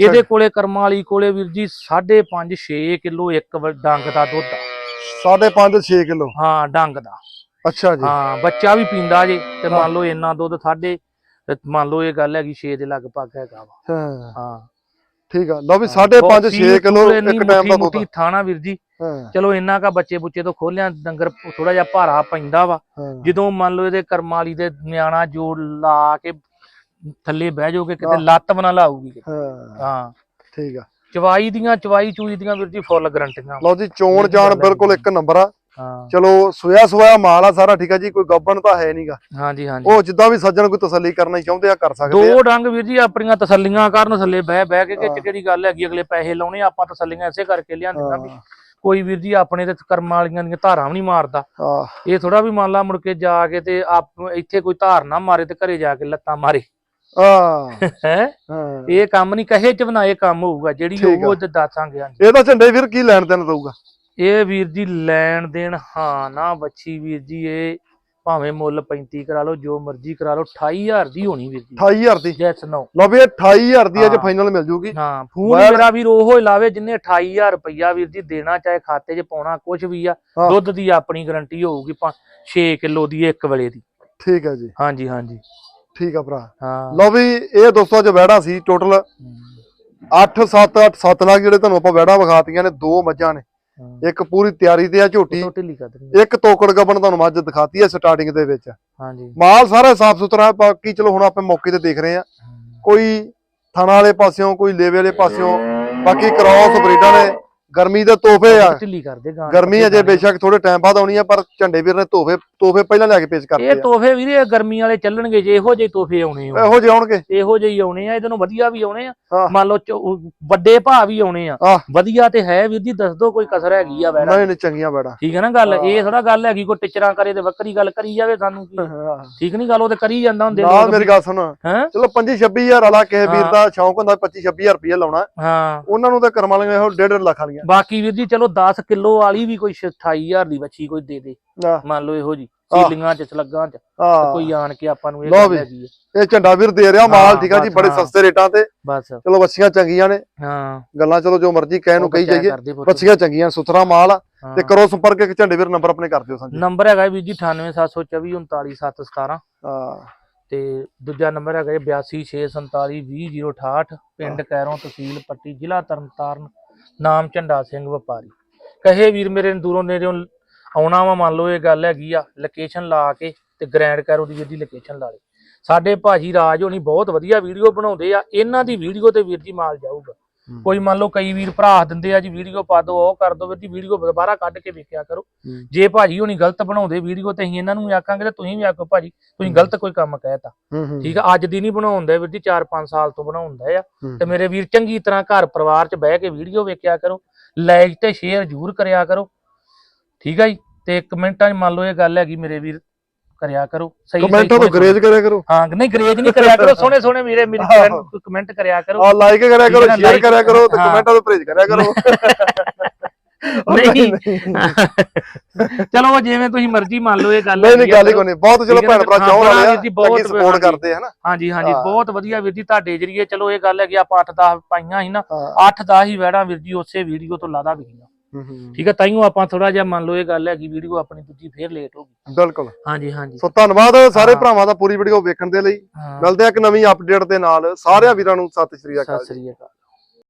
ਇਹਦੇ ਕੋਲੇ ਕਰਮਾਂ ਵਾਲੀ ਕੋਲੇ ਵੀਰ ਜੀ 5.5 6 ਕਿਲੋ ਇੱਕ ਵ- ਡੰਗ ਦਾ ਦੁੱਧ ਆ। 5.5 6 ਕਿਲੋ। ਹਾਂ ਡੰਗ ਦਾ। ਅੱਛਾ ਜੀ। ਹਾਂ ਬੱਚਾ ਵੀ ਪੀਂਦਾ ਜੇ ਤੇ ਮੰਨ ਲਓ ਇੰਨਾ ਦੁੱਧ ਸਾਢੇ ਤੇ ਮੰਨ ਲਓ ਇਹ ਗੱਲ ਹੈਗੀ 6 ਦੇ ਲਗਭਗ ਹੈਗਾ ਵਾ। ਹਾਂ। ਹਾਂ। ਠੀਕ ਆ। ਲਓ ਵੀ 5.5 6 ਕਿਲੋ ਇੱਕ ਟਾਈਮ ਦਾ ਦੁੱਧ ਥਾਣਾ ਵੀਰ ਜੀ। ਚਲੋ ਇੰਨਾ ਕਾ ਬੱਚੇ ਬੁੱਚੇ ਤੋਂ ਖੋਲਿਆ ਡੰਗਰ ਥੋੜਾ ਜਿਹਾ ਭਾਰਾ ਪੈਂਦਾ ਵਾ। ਜਦੋਂ ਮੰਨ ਲਓ ਇਹਦੇ ਕਰਮਾਂ ਵਾਲੀ ਦੇ ਨਿਆਣਾ ਜੋੜ ਲਾ ਕੇ ਥੱਲੇ ਬਹਿ ਜਾਓਗੇ ਕਿਤੇ। ਲੱਤ ਬਣਾ ਲਾਊਗੀ। ਹਾਂ। ਠੀਕ ਆ। ਚਵਾਈ ਦੀਆਂ ਚਵਾਈ ਚੂਈ ਦੀਆਂ ਵੀਰ ਜੀ ਫੁੱਲ ਗਰੰਟੀਆਂ। ਲਓ ਜੀ ਚੋਣ ਜਾਣ ਬਿਲਕੁਲ ਇੱਕ ਨੰਬਰ ਆ। ਹਾਂ। ਚਲੋ ਸੋਇਆ ਸੋਇਆ ਮਾਲ ਆ ਸਾਰਾ ਠੀਕ ਆ ਜੀ ਕੋਈ ਗੱਬਣ ਤਾਂ ਹੈ ਨਹੀਂਗਾ ਹਾਂਜੀ ਹਾਂਜੀ। ਉਹ ਜਿੱਦਾਂ ਵੀ ਸੱਜਣ ਕੋਈ ਤਸੱਲੀ ਕਰਨਾ ਚਾਹੁੰਦੇ ਆ ਕਰ ਸਕਦੇ ਆ। ਦੋ ਡੰਗ ਵੀਰ ਜੀ ਆਪਣੀਆਂ ਤਸੱਲੀਆਂ ਕਰਨ ਥੱਲੇ ਬਹਿ ਬਹਿ ਕੇ ਕਿ। ਕਿਹੜੀ ਗੱਲ ਹੈਗੀ ਅਗਲੇ ਪੈਸੇ ਲਾਉਣੇ ਆਪਾਂ ਤਸੱਲੀਆਂ ਐਸੇ ਕਰਕੇ ਲਿਆਂਦੀਆਂ ਵੀ। ਕੋਈ ਵੀਰ ਜੀ ਆਪਣੇ ਤੇ ਕਰਮਾਂ ਵਾਲੀਆਂ ਦੀਆਂ ਧਾਰਾਂ ਵੀ ਨਹੀਂ ਮਾਰਦਾ। ਇਹ ਥੋੜਾ ਵੀ ਮੰਨ ਲਾ ਮੁੜ ਕੇ ਜਾ ਕੇ ਤੇ ਆਪ ਇੱਥੇ ਕੋਈ ਧਾਰ ਨਾ ਮਾਰੇ ਤੇ ਘਰੇ ਜਾ ਕੇ ਲੱਤਾਂ ਮਾਰੇ। ਹਾਂ। ਇਹ ਕੰਮ ਨਹੀਂ ਕਹੇ ਚ ਬਣਾਏ ਕੰਮ ਹੋਊਗਾ ਜਿਹੜੀ। ਉਹ ਦੱਸਾਂਗੇ ਇਹਦਾ ਝੰਡੇ ਵੀਰ ਕੀ ਲੈਣ ਦੇਣ ਦਊਗਾ? ਇਹ ਵੀਰ ਜੀ ਲੈਣ ਦੇਣ ਹਾਂ ਨਾ ਬੱਚੀ ਵੀਰ ਜੀ ਇਹ ਭਾਵੇਂ ਮੁੱਲ 35 ਕਰਾ ਲਓ ਜੋ ਮਰਜ਼ੀ ਕਰਾ ਲਓ 28000 ਦੀ ਹੋਣੀ ਵੀਰ ਜੀ। 28000 ਦੀ? ਜੈਸ ਨੋ ਲਓ ਵੀ ਇਹ 28000 ਦੀ ਅੱਜ। ਫਾਈਨਲ ਮਿਲ ਜੂਗੀ। ਹਾਂ ਫੋਨ ਮੇਰਾ ਵੀਰ ਉਹੋ ਲਾਵੇ ਜਿੰਨੇ 28000 ਰੁਪਈਆ ਵੀਰ ਜੀ ਦੇਣਾ ਚਾਹੇ ਖਾਤੇ 'ਚ ਪਾਉਣਾ ਕੁਝ ਵੀ ਆ। ਦੁੱਧ ਦੀ ਆਪਣੀ ਗਾਰੰਟੀ ਹੋਊਗੀ 6 ਕਿਲੋ ਦੀ ਇੱਕ ਵੇਲੇ ਦੀ। ਠੀਕ ਹੈ ਜੀ। ਹਾਂਜੀ ਹਾਂਜੀ। ਠੀਕ ਆ ਭਰਾ। ਹਾਂ। ਲਓ ਵੀ ਇਹ ਦੋਸਤੋ ਜੋ ਵਹਿੜਾ ਸੀ ਟੋਟਲ 8 7 8 7 ਲੱਖ ਜਿਹੜੇ ਤੁਹਾਨੂੰ ਆਪਾਂ ਵਹਿੜਾ ਵਿਖਾਤੀਆਂ ਨੇ ਦੋ ਮੱਝਾਂ ਨੇ। ਇੱਕ ਪੂਰੀ ਤਿਆਰੀ ਤੇ ਆ ਝੋਟੀ। ਢਿੱਲੀ ਇੱਕ ਤੋਕੜ ਗੱਬਣ ਤੁਹਾਨੂੰ ਮੱਝ ਦਿਖਾਤੀ ਹੈ ਸਟਾਰਟਿੰਗ ਦੇ ਵਿੱਚ। ਹਾਂਜੀ। ਮਾਲ ਸਾਰਾ ਸਾਫ਼ ਸੁਥਰਾ ਬਾਕੀ ਚਲੋ ਹੁਣ ਆਪਾਂ ਮੌਕੇ ਤੇ ਦੇਖ ਰਹੇ ਆ ਕੋਈ ਥਣਾ ਵਾਲੇ ਪਾਸਿਓਂ ਕੋਈ ਲੇਵੇ ਵਾਲੇ ਪਾਸਿਓਂ ਬਾਕੀ ਕ੍ਰਾਸ ਬਰੀਡਾਂ ਨੇ। ਗਰਮੀ ਦੇ ਤੋਹਫੇ ਆ। ਢਿੱਲੀ ਕਰਦੇ ਗਾਂ ਗਰਮੀ ਅਜੇ ਬੇਸ਼ੱਕ ਥੋੜੇ ਟਾਈਮ ਬਾਅਦ ਆਉਣੀ ਆ ਪਰ ਝੰਡੇ ਵੀਰ ਨੇ ਤੋਹਫੇ ਤੋਹਫੇ ਪਹਿਲਾਂ ਲੈ ਕੇ ਪੇਸ਼ ਕਰਤੇ ਇਹ ਆ ਤੋਹਫੇ ਵੀਰੇ ਗਰਮੀ ਵਾਲੇ ਚੱਲਣਗੇ ਜੇ ਇਹੋ ਜਿਹੇ ਤੋਹਫੇ ਆਉਣੇ ਹੋ ਇਹੋ ਜਿਹੇ ਆਉਣਗੇ? ਇਹੋ ਜਿਹੇ ਹੀ ਆਉਣੇ ਆ ਇਹਦੇ ਨੂੰ ਵਧੀਆ ਵੀ ਆਉਣੇ ਆ। ਮੰਨ ਲਓ ਵੱਡੇ ਭਾ ਵੀ ਆਉਣੇ ਆ। ਵਧੀਆ ਤੇ ਹੈ ਵੀਰ ਜੀ ਦੱਸ ਦੋ ਕੋਈ ਕਸਰ ਹੈਗੀ ਆ ਵੈੜਾ ਨਹੀਂ ਨਹੀਂ ਚੰਗੀਆਂ ਬੈੜਾ। ਠੀਕ ਹੈ ਨਾ ਗੱਲ। ਇਹ ਥੋੜਾ ਗੱਲ ਹੈਗੀ ਕੋਈ ਟਿਚਰਾਂ ਕਰੇ ਤੇ ਵੱਖਰੀ ਗੱਲ ਕਰੀ ਜਾਵੇ ਸਾਨੂੰ ਕੀ। ਠੀਕ ਨਹੀਂ ਗੱਲ ਉਹ ਤੇ ਕਰੀ ਜਾਂਦਾ ਹੁੰਦੇ ਨਾ ਮੇਰੀ ਗੱਲ ਸੁਣ। ਚਲੋ 25 26000 ਵਾਲਾ ਕਿਸੇ ਵੀਰ। ਦਾ ਸ਼ੌਂਕ ਹੁੰਦਾ 25 26000 ਰੁਪਏ ਲਾਉਣਾ। ਹਾਂ। ਉਹਨਾਂ ਨੂੰ ਤਾਂ ਕਰਮਾਂ ਵਾਲੀਆਂ ਇਹੋ 1.5 ਲੱਖ ਵਾਲੀਆਂ ਬਾਕੀ ਵੀਰ ਜੀ ਚਲੋ 10 ਕਿਲੋ ਵਾਲੀ ਵੀ ਕੋਈ 28000 ਦੀ ਬੱਚੀ ਕੋਈ ਦੇ ਦੇ। ਮੰਨ ਲਓ ਇਹੋ ਜੀ। ਸੀਲਿੰਗਾਂ ਚ ਸਲੱਗਾਂ ਚ ਕੋਈ ਆਣ ਕੇ ਆਪਾਂ ਨੂੰ ਇਹ। ਹੈਗੀ ਆ ਇਹ ਝੰਡਾ ਵੀਰ ਦੇ ਰਿਹਾ ਮਾਲ ਠੀਕ ਆ ਜੀ ਬੜੇ। ਸਸਤੇ ਰੇਟਾਂ ਤੇ। ਬਸ। ਚਲੋ ਬੱਚੀਆਂ ਚੰਗੀਆਂ ਨੇ। ਹਾਂ। ਗੱਲਾਂ ਚਲੋ ਜੋ ਮਰਜ਼ੀ ਕਹਿ ਨੂੰ ਕਹੀ ਜਾਈਏ। ਬੱਚੀਆਂ ਚੰਗੀਆਂ ਸੁਥਰਾ ਮਾਲ ਆ। ਤੇ ਕਰੋ ਸੰਪਰਕ ਇੱਕ ਝੰਡੇ ਵੀਰ ਨੰਬਰ ਆਪਣੇ ਕਰ ਦਿਓ ਸੰਜੀ ਨੰਬਰ ਹੈਗਾ ਵੀਰ ਜੀ 98724 39717 ਹਾਂ। ਤੇ ਦੂਜਾ ਨੰਬਰ ਹੈਗਾ ਜੀ 8264720068 ਪਿੰਡ ਕੈਰੋਂ ਤਹਿਸੀਲ ਪੱਟੀ ਜ਼ਿਲ੍ਹਾ ਤਰਨਤਾਰਨ। ਨਾਮ ਝੰਡਾ ਸਿੰਘ ਵਪਾਰੀ। ਕਹੇ ਵੀਰ ਮੇਰੇ ਦੂਰੋਂ ਨੇੜਿਓਂ ਆਉਣਾ ਵਾ, ਮੰਨ ਲਓ ਇਹ ਗੱਲ ਹੈਗੀ ਆ ਲੋਕੇਸ਼ਨ ਲਾ ਕੇ ਤੇ ਗ੍ਰੈਂਡ ਕੈਰੋ ਦੀ ਵੀਰ ਦੀ ਲੋਕੇਸ਼ਨ ਲਾ ਲਈ ਸਾਡੇ ਭਾਜੀ ਰਾਜ ਹੋਣੀ ਬਹੁਤ ਵਧੀਆ ਵੀਡੀਓ ਬਣਾਉਂਦੇ ਆ, ਇਹਨਾਂ ਦੀ ਵੀਡੀਓ ਤੇ ਵੀਰ ਜੀ ਮਾਲ ਜਾਊਗਾ। ਕੋਈ ਮੰਨ ਲਓ ਕਈ ਵੀਰ ਭਰਾ ਦਿੰਦੇ ਆ ਜੀ ਵੀਡੀਓ ਪਾ ਦਿਓ ਉਹ ਕਰ ਦਿਓ ਵੀਰ ਜੀ ਵੀਡੀਓ ਦੁਬਾਰਾ ਕੱਢ ਕੇ ਵੇਖਿਆ ਕਰੋ। ਜੇ ਭਾਜੀ ਹੋਣੀ ਗਲਤ ਬਣਾਉਂਦੇ ਵੀਡੀਓ ਤੇ ਅਸੀਂ ਇਹਨਾਂ ਨੂੰ ਆਖਾਂਗੇ ਤੇ ਤੁਸੀਂ ਵੀ ਆਖੋ ਭਾਜੀ ਤੁਸੀਂ ਗਲਤ ਕੋਈ ਕੰਮ ਕਹਿਤਾ। ਠੀਕ ਆ ਅੱਜ ਦੀ ਨਹੀਂ ਬਣਾਉਂਦੇ ਵੀਰ ਜੀ 4-5 ਸਾਲ ਤੋਂ ਬਣਾਉਂਦਾ ਆ। ਤੇ ਮੇਰੇ ਵੀਰ ਚੰਗੀ ਤਰ੍ਹਾਂ ਘਰ ਪਰਿਵਾਰ 'ਚ ਬਹਿ ਕੇ ਵੀਡੀਓ ਵੇਖਿਆ ਕਰੋ ਲਾਈਕ ਤੇ ਸ਼ੇਅਰ ਜ਼ਰੂਰ ਕਰਿਆ ਕਰੋ। ਠੀਕ ਆ ਜੀ ਤੇ ਕਮੈਂਟਾਂ 'ਚ ਮੰਨ ਲਓ ਇਹ ਗੱਲ ਹੈਗੀ ਮੇਰੇ ਵੀਰ ਕਰਿਆ ਕਰੋ ਸਹੀ ਸਹੀ ਕਮੈਂਟਾਂ ਤੋਂ ਸੋਹਣੇ- ਗਰੇਜ ਕਰਿਆ ਕਰੋ। ਹਾਂ ਨਹੀਂ ਗਰੇਜ ਨਹੀਂ ਕਰਿਆ ਕਰੋ ਸੋਹਣੇ ਸੋਹਣੇ ਵੀਰੇ ਮੇਰੇ ਆਹੋ। ਕਮੈਂਟ ਕਰਿਆ ਕਰੋ। ਆ ਲਾਈਕ ਕਰਿਆ ਕਰੋ ਸ਼ੇਅਰ like- ਕਰਿਆ ਕਰੋ ਤੇ ਹਾਂ। ਕਮੈਂਟਾਂ ਤੋਂ ਪਰਹੇਜ਼ ਕਰਿਆ ਕਰੋ। [laughs] ਉਹ ਨਹੀਂ। ਚਲੋ ਜਿਵੇਂ ਤੁਸੀਂ ਮਰਜ਼ੀ ਮੰਨ ਲਓ ਇਹ ਗੱਲ ਨਹੀਂ ਨਹੀਂ ਹੈਗੀ ਆ, ਗੱਲ ਹੀ ਕੋਈ ਨਹੀਂ। ਬਹੁਤ ਚਲੋ ਠੀਕ ਹੈ ਭੈਣ ਭਰਾ ਚਾਹਣ ਹਾਂ, ਵਾਲੇ ਆ ਵੀਰ ਜੀ, ਬਹੁਤ ਚੰਗੀ ਸਪੋਰਟ ਹਾਂਜੀ। ਕਰਦੇ ਆ ਹਨਾ? ਹਾਂਜੀ ਹਾਂਜੀ ਹਾਂ। ਬਹੁਤ ਵਧੀਆ ਵੀਰ ਜੀ ਤੁਹਾਡੇ ਜਰੀਏ। ਚਲੋ ਇਹ ਗੱਲ ਹੈ ਕਿ ਆਪਾਂ 8-10 ਪਾਈਆਂ ਸੀ ਨਾ ਹਾਂ। 8-10 ਹੀ ਵੈੜਾਂ ਵੀਰ ਜੀ ਉਸੇ ਵੀਡੀਓ ਤੋਂ ਲਾਦਾ ਵਿਕੀਆਂ। ਠੀਕ ਹੈ ਤਾਈਓ ਆਪਾਂ ਥੋੜਾ ਜਿਹਾ ਮੰਨ ਲਓ ਇਹ ਗੱਲ ਹੈ ਕਿ ਵੀਡੀਓ ਆਪਣੀ ਦੂਜੀ ਫੇਰ ਲੇਟ ਹੋ ਗਈ। ਬਿਲਕੁਲ। ਹਾਂਜੀ ਹਾਂਜੀ। ਸੋ ਧੰਨਵਾਦ ਸਾਰੇ। ਭਰਾਵਾਂ ਦਾ ਪੂਰੀ ਵੀਡੀਓ ਵੇਖਣ ਦੇ ਲਈ। ਮਿਲਦੇ ਆ ਇੱਕ ਨਵੀਂ ਅਪਡੇਟ ਦੇ ਨਾਲ। ਸਾਰਿਆਂ ਵੀਰਾਂ ਨੂੰ ਸਤਿ ਸ਼੍ਰੀ ਅਕਾਲ ਸਤਿ ਸ੍ਰੀ ਅਕਾਲ।